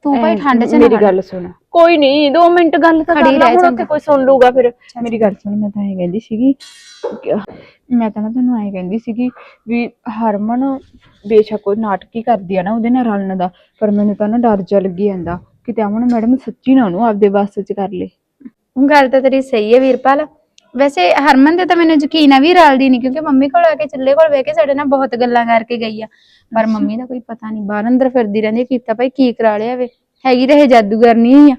ਤੂੰ ਭਾਈ ਐਂ ਠੰਡ ਚ ਨਾ ਮੇਰੀ। ਗੱਲ ਸੁਣ। ਕੋਈ ਨਹੀਂ 2 ਮਿੰਟ ਗੱਲ ਤਾਂ ਕਰ ਲੈ ਰਹਿ ਹੁਣ। ਉੱਥੇ ਕੋਈ ਸੁਣ ਲੂਗਾ ਫਿਰ। ਮੇਰੀ ਗੱਲ ਸੁਣ ਮੈਂ ਤਾਂ ਐਂ ਕਹਿੰਦੀ ਸੀਗੀ ਕਿ ਮੈਂ ਤਾਂ ਨਾ ਤੈਨੂੰ ਐਂ ਕਹਿੰਦੀ ਸੀਗੀ ਵੀ ਹਰਮਨ ਬੇਸ਼ੱਕ ਉਹ ਨਾਟਕ ਕਰਦੀ ਆ ਨਾ ਉਹਦੇ ਨਾਲ ਰਲਣ ਦਾ ਪਰ ਮੈਨੂੰ ਤਾਂ ਨਾ ਡਰ ਜਾ ਲੱਗੀ ਜਾਂਦਾ। ਕਿਤੇ ਅਮਨ ਮੈਡਮ ਸੱਚੀ ਨਾ ਉਹਨੂੰ ਆਪਦੇ ਵੱਸ ਚ ਕਰ ਲੇ। ਗੱਲ ਤਾਂ ਤੇਰੀ ਸਹੀ ਹੈ ਵੀਰਪਾਲ। ਵੈਸੇ ਹਰਮਨ ਤੇ ਤਾਂ ਮੈਨੂੰ ਯਕੀਨ ਆ ਵੀ ਰਲਦੀ ਨਹੀਂ ਕਿਉਂਕਿ ਮੰਮੀ ਕੋਲ ਆ ਕੇ ਚੁੱਲ੍ਹੇ ਕੋਲ ਬਹਿ ਕੇ ਸਾਡੇ ਨਾਲ ਬਹੁਤ ਗੱਲਾਂ ਕਰਕੇ ਗਈ ਆ। ਪਰ ਮੰਮੀ ਦਾ ਕੋਈ ਪਤਾ ਨਹੀਂ ਬਾਹਰ ਅੰਦਰ ਫਿਰਦੀ ਰਹਿੰਦੀ ਕੀਤਾ ਭਾਈ ਕੀ ਕਰਾ ਲਿਆ ਵੇ। ਹੈਗੀ ਤਾਂ ਇਹ ਜਾਦੂਗਰ ਨਹੀਂ ਆ।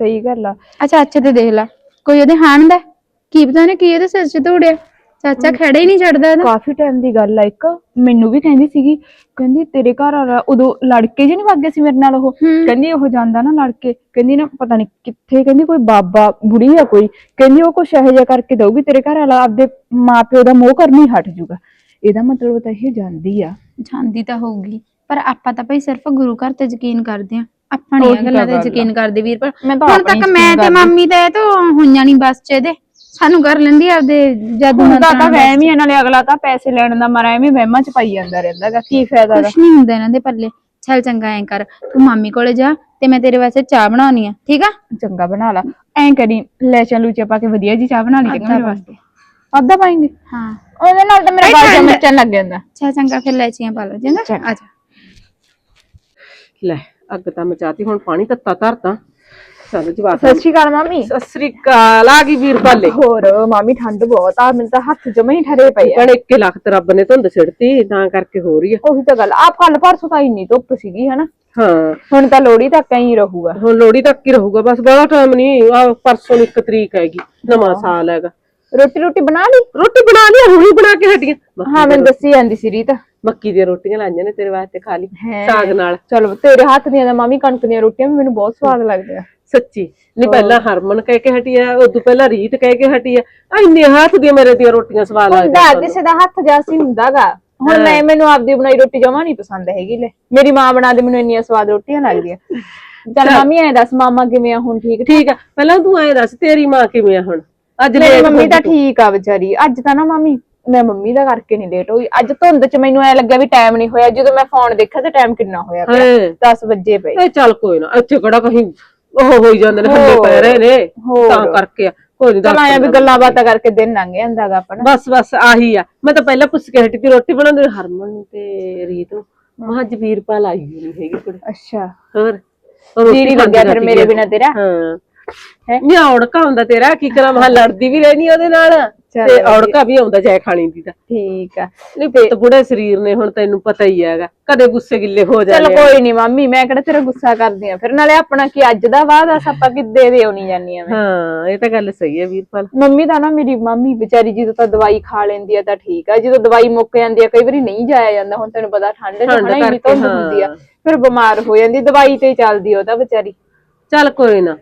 ਸਹੀ ਗੱਲ ਆ। ਅੱਛਾ ਅੱਛਾ ਤੇ ਦੇਖ ਲਾ ਕੋਈ ਉਹਦੇ ਹਾਣ ਦਾ? ਕੀ ਪਤਾ ਨੇ ਕੀ ਇਹਦੇ ਸਿਰ 'ਚ ਧੂੜਿਆ? ਚਾਚਾ ਖੜਾ ਹੀ ਨਹੀਂ ਛੱਡਦਾ ਇਹਦਾ? ਕਾਫੀ ਟਾਈਮ ਦੀ ਗੱਲ ਆ ਇੱਕ। ਮੈਨੂੰ ਵੀ ਕਹਿੰਦੀ ਸੀਗੀ ਕਹਿੰਦੀ ਤੇਰੇ ਘਰ ਵਾਲਾ ਉਦੋਂ ਲੜਕੇ ਜੇ ਨਹੀਂ ਵਗ ਗਿਆ ਸੀ ਮੇਰੇ ਨਾਲ ਉਹ। ਕਹਿੰਦੀ ਉਹ ਜਾਂਦਾ ਨਾ ਲੜਕੇ। ਕਹਿੰਦੀ ਨਾ ਪਤਾ ਨਹੀਂ ਕਿੱਥੇ ਕਹਿੰਦੀ ਕੋਈ ਬਾਬਾ ਬੁੜੀ ਆ ਕੋਈ। ਕਹਿੰਦੀ ਉਹ ਕੁਛ ਇਹੋ ਜਿਹਾ ਕਰਕੇ ਦਊਗੀ ਤੇਰੇ ਘਰ ਵਾਲਾ ਆਪਦੇ ਮਾਪਿਓ ਦਾ ਮੋਹ ਕਰਨੀ ਹਟ ਜਾਊਗਾ ਇਹਦਾ ਮਤਲਬ ਤਾਂ ਇਹ ਜਾਂਦੀ ਆ। ਜਾਂਦੀ ਤਾਂ ਹੋਊਗੀ ਪਰ ਆਪਾਂ ਤਾਂ ਭਾਈ ਸਿਰਫ ਗੁਰੂ ਘਰ ਤੇ ਯਕੀਨ ਕਰਦੇ ਆ ਆਪਾਂ ਨਹੀਂ ਉਹੀ ਇਹ ਗੱਲਾਂ ਤਾਂ ਯਕੀਨ ਕਰਦੇ ਵੀਰਪਾਲ ਮੈਂ ਤਾਂ ਹੁਣ ਤੱਕ ਮੈਂ ਤੇ। ਮੰਮੀ ਤਾਂ ਤਾਂ ਹੋਈਆਂ ਨਹੀਂ ਬਸ ਚ ਇਹਦੇ। ਸਾਨੂੰ ਕਰ ਲੈਂਦੀ ਆ ਆਪਦੇ ਜਾਦੂ ਹੁਣ ਤਾਂ ਤਾਂ ਵਹਿਮ ਹੀ ਆ, ਨਾਲੇ ਅਗਲਾ ਤਾਂ ਪੈਸੇ ਲੈਣ ਦਾ ਮਾਰਾ ਐਵੇਂ ਵਹਿਮਾਂ ਚ ਪਾਈ ਜਾਂਦਾ ਰਹਿੰਦਾ ਗਾ ਕੀ ਫਾਇਦਾ ਦਾ ਕੁਛ ਨਹੀਂ ਹੁੰਦਾ ਇਹਨਾਂ ਦੇ ਪੱਲੇ। ਚੱਲ ਚੰਗਾ ਐਂ ਕਰ ਤੂੰ ਮਾਮੀ ਕੋਲੇ ਜਾ ਤੇ ਮੈਂ ਤੇਰੇ ਵਾਸਤੇ ਚਾਹ ਬਣਾਉਣੀ ਆ ਠੀਕ ਆ? ਚੰਗਾ ਬਣਾ ਲਾ। ਐਂ ਕਰੀ ਲੈ ਚੱਲੂ ਚਾ ਪਾ ਕੇ ਵਧੀਆ ਜੀ ਚਾਹ ਬਣਾ ਲਈ ਚੰਗਾ ਮੇਰੇ ਵਾਸਤੇ। ਅੱਧਾ ਪਾਏਂਗੇ? ਹਾਂ। ਉਹਦੇ ਨਾਲ ਤਾਂ ਮੇਰਾ ਠੰਡ- ਮਿਰਚਾਂ ਲੱਗ ਜਾਂਦਾ। ਚੱਲ ਚੰਗਾ ਫਿਰ ਲੈਚੀਆਂ ਪਾ ਲਓ ਚੰਗਾ। ਆ ਜਾ। ਲੈ ਅੱਗ ਤਾਂ ਮਚਾਤੀ ਹੁਣ ਪਾਣੀ ਤੱਤਾ ਧਰਤਾ। ਚੱਲ ਸਤਿ ਸ਼੍ਰੀ ਅਕਾਲ ਮਾਮੀ। ਸਤਿ ਸ੍ਰੀ ਅਕਾਲ ਆ ਗਈ ਵੀਰਪਾਲੇ ਹੋਰ ਮਾਮੀ ਠੰਡ ਬਹੁਤ ਆ ਮੈਨੂੰ ਤਾਂ ਹੱਥ ਜਮੇ ਹੀ ਠਰੇ ਪਏ ਆ। ਕਣ ਇੱਕੇ ਲੱਖ ਤੇ ਰੱਬ ਨੇ ਧੁੰਦ ਸਿੜਤੀ ਤਾਂ ਕਰਕੇ ਹੋ ਰਹੀ ਆ। ਉਹੀ ਤਾਂ ਗੱਲ ਆਪ ਕੱਲ ਪਰਸੋਂ ਤਾਂ ਇੰਨੀ ਧੁੱਪ ਸੀਗੀ ਹਨਾ? ਹਾਂ। ਹੁਣ ਤਾਂ ਲੋਹੜੀ ਤੱਕ ਹੀ ਰਹੂਗਾ। ਹੁਣ ਲੋਹੜੀ ਤੱਕ ਹੀ ਰਹੂਗਾ ਬਸ ਬੜਾ ਟਾਈਮ ਨਹੀਂ ਆ ਪਰਸੋਂ ਨੂੰ ਇੱਕ ਤਰੀਕ ਹੈਗੀ ਨਵਾਂ ਸਾਲ ਹੈਗਾ। ਰੋਟੀ ਰੋਟੀ ਬਣਾ ਲਈ? ਰੋਟੀ ਬਣਾ ਲਈ ਹੁਣੀ ਬਣਾ ਕੇ ਹਟੀਆਂ। ਹਾਂ ਮੈਨੂੰ ਦੱਸੀ ਜਾਂਦੀ ਸੀ ਰੀਤ। ਮੱਕੀ ਦੀਆਂ ਰੋਟੀਆਂ ਲਾਈਆਂ ਨੇ ਤੇਰੇ ਵਾਸਤੇ ਖਾ ਲਈ ਹੈਂ। ਸਾਗ ਨਾਲ। ਚਲੋ ਤੇਰੇ ਹੱਥ ਦੀਆਂ ਤਾਂ ਮਾਮੀ ਕਣਕ ਦੀਆਂ ਰੋਟੀਆਂ ਵੀ ਮੈਨੂੰ ਬਹੁਤ ਸਵਾਦ ਲੱਗਦੀਆਂ। ਸੱਚੀ। ਨਹੀਂ ਪਹਿਲਾਂ ਹਰਮਨ ਕਹਿ ਕੇ ਹਟੀ ਆ ਉਦੋਂ ਪਹਿਲਾਂ ਰੀਤ ਕਹਿ ਕੇ ਹਟੀ ਆ। ਆ ਇੰਨੇ ਹੱਥ ਦੀਆਂ ਮੇਰੇ ਦੀਆਂ ਰੋਟੀਆਂ ਸਵਾਦ ਹੁੰਦਾ ਲੱਗਦੀਆਂ ਕਿਸੇ ਦਾ ਹੱਥ ਜਾਸੀ ਹੁੰਦਾਗਾ। ਹੁਣ ਮੈਂ ਮੈਨੂੰ ਆਪਦੀ ਬਣਾਈ ਰੋਟੀ ਜਮਾ ਨਹੀਂ ਪਸੰਦ ਹੈਗੀ ਲੈ। ਮੇਰੀ ਮਾਂ ਬਣਾ ਦੇ ਮੈਨੂੰ ਇੰਨੀਆਂ ਸਵਾਦ ਰੋਟੀਆਂ ਲੱਗਦੀਆਂ। ਚੱਲ ਮਾਮੀ ਐ ਦੱਸ ਮਾਮਾ ਕਿਵੇਂ ਆ ਹੁਣ ਠੀਕ ਠੀਕ? ਆ। ਪਹਿਲਾਂ ਤੂੰ ਐਂ ਦੱਸ ਤੇਰੀ ਮਾਂ ਕਿਵੇਂ ਆ ਹੁਣ? ਅੱਜ ਮੇਰੀ ਮੰਮੀ ਤਾਂ ਠੀਕ ਆ ਵਿਚਾਰੀ। ਅੱਜ ਤਾਂ ਨਾ ਮਾਮੀ ਮੈਂ ਮੰਮੀ ਦਾ ਕਰਕੇ ਨਹੀਂ ਲੇਟ ਹੋਈ। ਅੱਜ ਧੁੰਦ ਚ ਮੈਨੂੰ ਐ ਲੱਗਿਆ ਵੀ ਟਾਈਮ ਨਹੀਂ ਹੋਇਆ। ਜਦੋਂ ਮੈਂ ਫੋਨ ਦੇਖਿਆ ਤੇ ਟਾਈਮ ਕਿੰਨਾ ਹੋਇਆ ਪਿਆ। ਹੈਂ। 10 ਵਜੇ ਪਏ। ਚੱਲ ਕੋਈ ਨਾ ਇੱਥੇ ਕਿਹੜਾ ਕਹੀਂ ਉਹ ਹੋਈ ਜਾਂਦੇ ਨੇ ਹੱਲੇ ਪੈ ਰਹੇ ਨੇ ਹੋਰ। ਤਾਂ ਕਰਕੇ ਆ। ਕੋਈ ਨਹੀਂ ਚਲ ਆਇਆ ਵੀ ਗੱਲਾਂ ਬਾਤਾਂ ਕਰਕੇ ਦਿਨ ਲੰਘ ਜਾਂਦਾਗਾ ਆਪਣਾ। ਬਸ ਬਸ ਆਹੀ ਆ। ਮੈਂ ਤਾਂ ਪਹਿਲਾਂ ਪੁੱਛ ਕੇ ਹਟੀ ਤੀ ਰੋਟੀ ਬਣਾਉਂਦੇ ਨੂੰ ਹਰਮਨ ਨੂੰ ਤੇ ਰੀਤ। ਨੂੰ ਮਹਾਂ ਜਵੀਰ ਪਾਲ ਆਈ ਹੋਈ ਨਹੀਂ ਹੈਗੀ ਕੁੜੀ। ਅੱਛਾ। ਹੋਰ? ਉਹ ਰੋਟੀ ਲੱਗਿਆ ਖਾਂਦੀ ਫਿਰ ਮੇਰੇ ਰਹਿੰਦੀ ਬਿਨਾ ਤੇਰਾ? ਹਾਂ। ਨਹੀਂ ਔੜਕਾ ਹੁੰਦਾ ਤੇਰਾ ਕੀ ਕਰਾਂ ਮੈਂ ਲੜਦੀ ਵੀ ਰਹਿਣੀ ਉਹਦੇ ਨਾਲ। ਤੇ। ਔੜਕਾ ਵੀ ਆਉਂਦਾ ਜਾਏ ਖਾਣੀ ਦੀ ਤਾਂ। ਠੀਕ ਆ। ਨਹੀਂ ਪੁੱਤ ਬੁੜੇ ਸਰੀਰ ਨੇ ਹੁਣ ਤੈਨੂੰ ਪਤਾ ਹੀ ਹੈਗਾ। ਕਦੇ ਗੁੱਸੇ ਗਿੱਲੇ ਹੋ ਚਲ ਜਾਂਦੇ ਆ। ਕੋਈ ਨਹੀਂ ਮਾਮੀ ਮੈਂ ਕਿਹੜਾ ਤੇਰਾ ਗੁੱਸਾ ਕਰਦੀ ਆ। ਫਿਰ ਨਾਲੇ ਆਪਣਾ ਕੀ ਅੱਜ ਦਾ ਵਾਅਦਾ ਆਪਾਂ ਕਿੱਦੇ ਦੇ ਆਉਣੀ ਜਾਨੀ ਆ ਮੈਂ। ਹਾਂ ਇਹ ਤਾਂ ਗੱਲ ਸਹੀ ਹੈ ਵੀਰਪਾਲ। ਮੰਮੀ ਦਾ ਨਾ ਮੇਰੀ ਮੰਮੀ ਵਿਚਾਰੀ ਜਦੋਂ ਤਾਂ ਦਵਾਈ ਖਾ ਲੈਂਦੀ ਆ ਤਾਂ ਠੀਕ ਆ। ਜਦੋਂ ਦਵਾਈ ਮੁੱਕ ਜਾਂਦੀ ਆ ਕਈ ਵਾਰੀ ਨਹੀਂ ਜਾਇਆ ਜਾਂਦਾ ਹੁਣ ਤੈਨੂੰ ਪਤਾ ਠੰਡ ਚ ਕਰਕੇ, ਧੁੰਦ ਹੁੰਦੀ ਆ ਹਾਂ। ਫਿਰ ਬਿਮਾਰ ਹੋ ਜਾਂਦੀ ਦਵਾਈ ਤੇ ਹੀ ਚੱਲਦੀ ਆ ਉਹ ਤਾਂ ਵਿਚਾਰੀ। ਚੱਲ ਕੋਈ ਨਾ।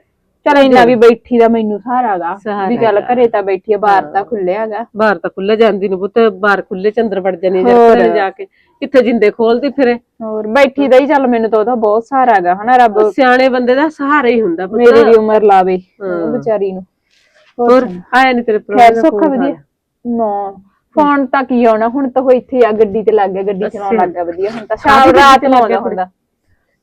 ਚਲ ਇੰਨਾ ਵੀ ਬੈਠੀ ਦਾ ਮੈਨੂੰ ਸਹਾਰਾਗਾ ਸਹਾਰਾ ਵੀ ਚੱਲ ਘਰੇ ਤਾਂ ਬੈਠੀ ਆ ਬਾਹਰ ਤਾਂ ਖੁੱਲਿਆਗਾ ਬਾਹਰ ਤਾਂ ਖੁੱਲੇ ਜਾਂਦੀ ਨੂੰ ਪੁੱਤ ਬਾਹਰ ਖੁੱਲੇ ਚ ਅੰਦਰ ਵੜ ਜਾਣੀ। ਘਰੇ ਜਾ ਕੇ। ਕਿੱਥੇ ਜਿੰਦੇ ਖੋਲਦੀ ਫਿਰੇ? ਹੋਰ ਬੈਠੀ ਦਾ ਹੀ ਚੱਲ ਮੈਨੂੰ ਤਾਂ ਉਹਦਾ ਬਹੁਤ ਸਹਾਰਾਗਾ ਹਨਾ ਰੱਬ? ਸਿਆਣੇ ਬੰਦੇ ਦਾ ਸਹਾਰਾ ਹੀ ਹੁੰਦਾ ਪੁੱਤ। ਮੇਰੀ ਵੀ ਉਮਰ ਲਾਵੇ ਉਹ ਵਿਚਾਰੀ ਨੂੰ। ਹੋਰ ਆਇਆ ਨਹੀਂ ਤੇਰੇ ਦਾ ਸੁੱਖ ਵਧੀਆ? ਨਾ ਫੋਨ ਤਾਂ ਕੀ ਆਉਣਾ? ਹੁਣ ਤਾਂ ਉਹ ਇੱਥੇ ਆ ਗੱਡੀ ਤੇ ਲੱਗ ਗਿਆ ਗੱਡੀ ਚਲਾਉਣ ਲੱਗ ਗਿਆ ਵਧੀਆ। ਹੁਣ ਤਾਂ ਸ਼ਾਮ ਰਾਤ ਨੂੰ ਆਉਂਦਾ ਹੁੰਦਾ।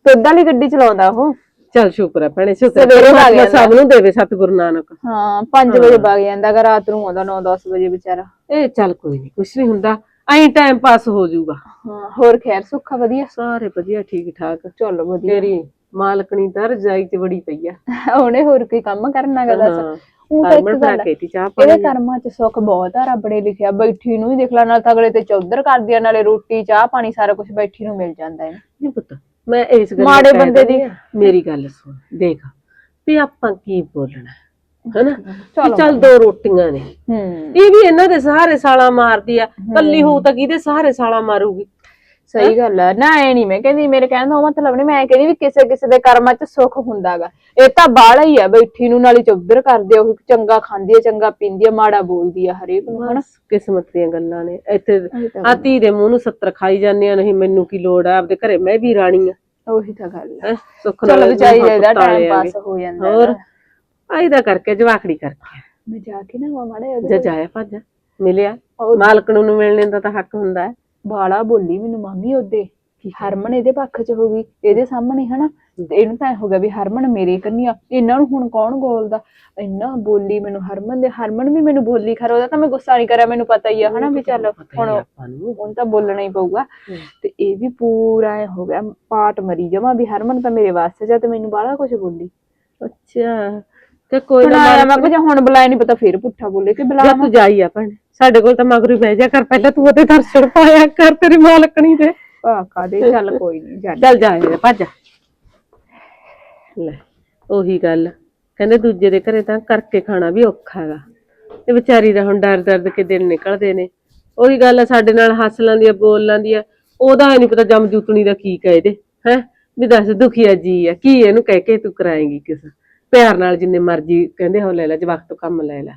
ਤੁੱਦਾਂ ਵਾਲੀ ਗੱਡੀ ਚਲਾਉਂਦਾ ਉਹ? ਚੱਲ ਸ਼ੁਕਰ ਹੈ ਭੈਣੇ ਸ਼ੁਕਰ ਹੈ। ਸਵੇਰੇ ਲੱਗ ਪਰਮਾਤਮਾ ਸਭ ਨੂੰ ਦੇਵੇ ਸਤਿਗੁਰੂ ਨਾਨਕ। ਹਾਂ 5 ਵਜੇ ਵਗ ਜਾਂਦਾ ਗਾ ਰਾਤ ਨੂੰ ਆਉਂਦਾ 9-10 ਵਜੇ ਵਿਚਾਰਾ। ਇਹ ਚੱਲ ਕੋਈ ਨਹੀਂ ਕੁਛ ਨਹੀਂ ਹੁੰਦਾ ਐਂ ਟਾਈਮ ਪਾਸ ਹੋ ਜਾਊਗਾ। ਹਾਂ ਹੋਰ ਖੈਰ ਸੁੱਖਾ ਵਧੀਆ? ਸਾਰੇ ਵਧੀਆ ਠੀਕ ਠਾਕ। ਚਲੋ ਵਧੀਆ। ਤੇਰੀ ਮਾਲਕਣੀ ਤਾਂ ਰਜਾਈ ਚ ਬੜੀ ਪਈ ਆ। ਉਹਨੇ ਹੋਰ ਕੋਈ ਕੰਮ ਕਰਨਾ ਗਾ ਹਾਂ। ਦੱਸ ਉਹ ਤਾਂ ਇੱਕ ਹਰਮਨ ਭਰਾ ਗੱਲ ਆ, ਕੇ ਤੀ ਚਾਹ ਇਹਦੇ ਪਾਣੀ ਕਰਮਾਂ 'ਚ ਸੁੱਖ ਬਹੁਤ ਆ ਰੱਬ ਨੇ ਲਿਖਿਆ ਬੈਠੀ ਨੂੰ ਵੀ ਦੇਖ ਲੈ ਨਾਲ ਤਾਂ ਅਗਲੇ ਤੇ ਚੌਧਰ ਕਰਦੀ ਆ ਨਾਲੇ ਰੋਟੀ ਚਾਹ ਪਾਣੀ ਸਾਰਾ ਕੁਝ ਬੈਠੀ ਨੂੰ ਮਿਲ ਜਾਂਦਾ ਹੈ ਨਹੀਂ ਪੁੱਤ ਮੈਂ ਇਸ ਗੱਲ ਮਾੜੇ ਬੰਦੇ ਦੀ- ਮੇਰੀ ਗੱਲ ਸੁਣ ਦੇਖ ਵੀ ਆਪਾਂ ਕੀ ਬੋਲਣਾ ਹਨਾ? ਚਲੋ ਦੋ ਰੋਟੀਆਂ ਨੇ। ਇਹ ਵੀ ਇਹਨਾਂ ਦੇ ਸਹਾਰੇ ਸਾਲਾ ਮਾਰਦੀ ਆ ਕੱਲੀ ਹੋਊ ਤਾਂ ਕਿਹਦੇ ਸਹਾਰੇ ਸਾਲਾ ਮਾਰੂਗੀ? ਸਹੀ ਗੱਲ ਆ। ਨਾ ਐ ਨਹੀਂ ਮੈਂ ਕਹਿੰਦੀ ਮੇਰੇ ਕਹਿਣ ਦਾ ਉਹ ਮਤਲਬ ਨਹੀਂ ਮੈਂ ਕਹਿੰਦੀ ਵੀ ਕਿਸੇ ਕਿਸੇ ਦੇ ਕਰਮਾਂ 'ਚ ਸੁੱਖ ਹੁੰਦਾਗਾ। ਇਹ ਤਾਂ ਬਾਹਲਾ ਹੀ ਆ ਬੈਠੀ ਨੂੰ ਨਾਲੇ ਚੌਧਰ ਕਰਦੇ ਉਹ ਚੰਗਾ ਖਾਂਦੀ ਆ ਚੰਗਾ ਪੀਂਦੀ ਆ ਮਾੜਾ ਬੋਲਦੀ ਆ ਹਰੇਕ ਨੂੰ ਹਨਾ? ਕਿਸਮਤ ਦੀਆਂ ਗੱਲਾਂ ਨੇ। ਇੱਥੇ ਇਹ ਤਾਂ ਆ। ਧੀ ਦੇ ਮੂੰਹ ਨੂੰ 70 ਖਾਈ ਜਾਂਦੇ ਆ ਨਹੀਂ ਮੈਨੂੰ ਕੀ ਲੋੜ ਆ ਆਪਦੇ ਘਰੇ ਮੈਂ ਵੀ ਰਾਣੀ ਆ। ਉਹੀ ਤਾਂ ਗੱਲ ਹੈਂ, ਸੁੱਖ ਨਾਲ ਵਿਚਾਰੀ ਦੋਹਾਂ ਦਾ ਪੁੱਤਾਂ ਟਾਈਮ ਪਾਸ ਹੋ ਜਾਂਦਾ ਹੋਰ। ਆਈਦਾ ਕਰਕੇ ਜਵਾਖੜੀ ਕਰਕੇ ਮੈਂ ਜਾ ਕੇ ਨਾ ਮਾੜਾ ਜਾ ਜਾਇਆ ਭੱਜ। ਮਿਲਿਆ। ਮਾਲਕ ਨੂੰ ਨੂੰ ਮਿਲਣੇ ਦਾ ਤਾਂ ਹੱਕ ਹੁੰਦਾ। ਹੈ ਬਾਲਾ ਬੋਲੀ ਮੈਨੂੰ ਮੰਮੀ ਉਹਦੇ ਹਰਮਨ ਇਹਦੇ ਪੱਖ 'ਚ ਹੋ ਗਈ ਇਹਦੇ ਸਾਹਮਣੇ ਹਨਾ ਤੇ ਇਹਨੂੰ ਤਾਂ ਹੋ ਗਿਆ ਵੀ ਹਰਮਨ ਮੇਰੇ ਕੰਨੀ ਆ ਇਹਨਾਂ ਨੂੰ ਹੁਣ ਕੌਣ ਬੋਲਦਾ? ਇੰਨਾ ਬੋਲੀ ਮੈਨੂੰ ਹਰਮਨ ਦੇ ਹਰਮਨ ਵੀ ਮੈਨੂੰ ਬੋਲੀ ਖਰ ਉਹਦਾ ਤਾਂ ਮੈਂ ਗੁੱਸਾ ਨਹੀਂ ਕਰਿਆ ਮੈਨੂੰ ਪਤਾ ਹੀ ਆ ਹਨਾ ਵੀ ਚੱਲ ਹੁਣ ਹੁਣ ਤਾਂ ਬੋਲਣਾ ਹੀ ਪਊਗਾ। ਤੇ ਇਹ ਵੀ ਪੂਰਾ ਐ ਹੋ ਗਿਆ ਪਾਟ ਮਰੀ ਜਮਾ ਵੀ ਹਰਮਨ ਤਾਂ ਮੇਰੇ ਵਾਸਤੇ ਜਾ ਤੇ ਮੈਨੂੰ ਬਾਹਲਾ ਕੁਝ ਬੋਲੀ। ਅੱਛਾ। ਤੇ ਕੋਈ ਨਾ ਮਾਰ ਮੈਂ ਕਿਹਾ ਹੁਣ ਬੁਲਾਇਆ ਨਹੀਂ ਪਤਾ ਫੇਰ ਪੁੱਠਾ ਬੋਲੇ ਕਿ ਜਾ ਬੁਲਾਵਾਂ ਤੂੰ ਜਾਈ ਆ ਭੈਣ। ਸਾਡੇ ਕੋਲ ਤਾਂ ਮਗਰੂ ਬਹਿ ਜਾ ਕਰ ਪਹਿਲਾਂ ਤੂੰ ਉਹਦੇ ਦਰਸ਼ਨ ਪਾਇਆ ਕਰ ਤੇਰੀ ਮਾਲਕਣੀ ਦੇ ਆ ਕਾਦੇ ਚੱਲ ਕੋਈ ਨਹੀਂ ਜਾ। ਚੱਲ ਜਾ ਇਹ ਭੱਜ ਲੈ ਉਹੀ ਗੱਲ। ਕਹਿੰਦੇ ਦੂਜੇ ਦੇ ਘਰੇ ਤਾਂ ਕਰਕੇ ਖਾਣਾ ਵੀ ਔਖਾ ਹੈਗਾ। ਤੇ ਵਿਚਾਰੀ ਦਾ ਹੁਣ ਡਰ ਦਰਦ ਕੇ ਦਿਨ ਨਿਕਲਦੇ ਨੇ। ਉਹੀ ਗੱਲ ਆ ਸਾਡੇ ਨਾਲ ਹੱਸ ਲੈਂਦੀ ਆ ਬੋਲ ਲੈਂਦੀ ਆ ਉਹਦਾ ਨਹੀਂ ਪਤਾ ਜਮ ਜੂਤਣੀ ਦਾ ਕੀ ਕਹੇ ਦੇ ਹੈ? ਵੀ ਦੱਸ ਦੁਖੀਆ ਜੀ ਆ। ਕੀ ਇਹਨੂੰ ਕਹਿ ਕੇ ਤੂੰ ਕਰਾਏਂਗੀ ਕਿਸ? ਪਿਆਰ ਨਾਲ ਜਿੰਨੇ ਮਰਜ਼ੀ ਕਹਿੰਦੇ ਹੋ ਲੈ ਲੈ ਜਵਾਕ ਤੋਂ ਕੰਮ ਲੈ ਲੈ।